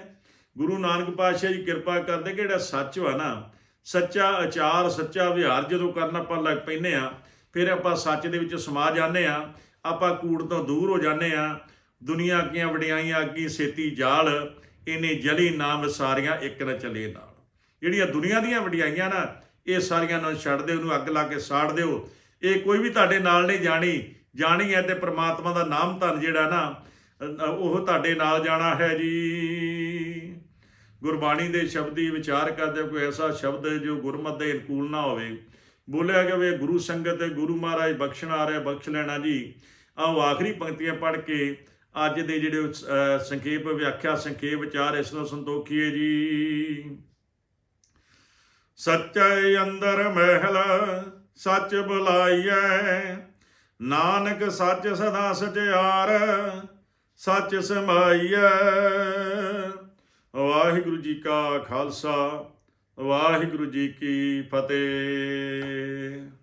ਗੁਰੂ ਨਾਨਕ ਪਾਤਸ਼ਾਹ ਜੀ ਕਿਰਪਾ ਕਰਦੇ ਕਿ ਜਿਹੜਾ ਸੱਚ ਵਾ ਨਾ, ਸੱਚਾ ਆਚਾਰ, ਸੱਚਾ ਵਿਹਾਰ ਜਦੋਂ ਕਰਨ ਆਪਾਂ ਲੱਗ ਪੈਨੇ ਆ ਫਿਰ ਆਪਾਂ ਸੱਚ ਦੇ ਵਿੱਚ ਸਮਾ ਜਾਂਦੇ ਆ ਆਪਾਂ ਕੂੜ ਤੋਂ ਦੂਰ ਹੋ ਜਾਂਦੇ ਆ ਦੁਨੀਆ ਕੀਆਂ ਵਡਿਆਈਆਂ ਅੱਗੀ ਸੇਤੀ ਜਾਲ, ਇਹਨੇ ਜਲੀ ਨਾਮ ਸਾਰੀਆਂ ਇੱਕ ਨ ਚਲੇ ਨਾਲ। ਜਿਹੜੀਆਂ ਦੁਨੀਆ ਦੀਆਂ ਵਡਿਆਈਆਂ ਨਾ, ਇਹ ਸਾਰੀਆਂ ਨੂੰ ਛੱਡ ਦਿਓ ਉਹਨੂੰ ਅੱਗ ਲਾ ਕੇ ਸਾੜ ਦਿਓ। ਇਹ ਕੋਈ ਵੀ ਤੁਹਾਡੇ ਨਾਲ ਨਹੀਂ ਜਾਣੀ। ਜਾਣੀ ਹੈ ਤੇ ਪ੍ਰਮਾਤਮਾ ਦਾ ਨਾਮ ਧਨ ਜਿਹੜਾ ਨਾ ਉਹ ਤੁਹਾਡੇ ਨਾਲ ਜਾਣਾ ਹੈ ਜੀ। ਗੁਰਬਾਣੀ ਦੇ ਸ਼ਬਦੀ ਵਿਚਾਰ ਕਰਦੇ ਕੋਈ ਐਸਾ ਸ਼ਬਦ ਜੋ ਗੁਰਮਤ ਦੇ ਅਨੁਕੂਲ ਨਾ ਹੋਵੇ। ਬੋਲਿਆ ਜਾਵੇ, ਗੁਰੂ ਸੰਗਤ ਤੇ ਗੁਰੂ ਮਹਾਰਾਜ ਬਖਸ਼ਣ ਆ ਰਿਹਾ, ਬਖਸ਼ ਲੈਣਾ ਜੀ। ਆਓ ਆਖਰੀ ਪੰਕਤੀਆਂ ਪੜ੍ਹ ਕੇ ਅੱਜ ਦੇ ਜਿਹੜੇ ਸੰਖੇਪ ਵਿਆਖਿਆ, ਸੰਖੇਪ ਵਿਚਾਰ ਇਸ ਨੂੰ ਸੰਤੋਖੀਏ ਜੀ। ਸੱਚੇ ਅੰਦਰ ਮਹਿਲ ਸੱਚ ਬੁਲਾਈਐ, ਨਾਨਕ ਸੱਚ ਸਦਾ ਸਚਿਆਰ, ਸੱਚ ਸਮਾਈਐ। ਵਾਹਿਗੁਰੂ ਜੀ ਕਾ ਖਾਲਸਾ, ਵਾਹਿਗੁਰੂ ਜੀ ਕੀ ਫਤਿਹ।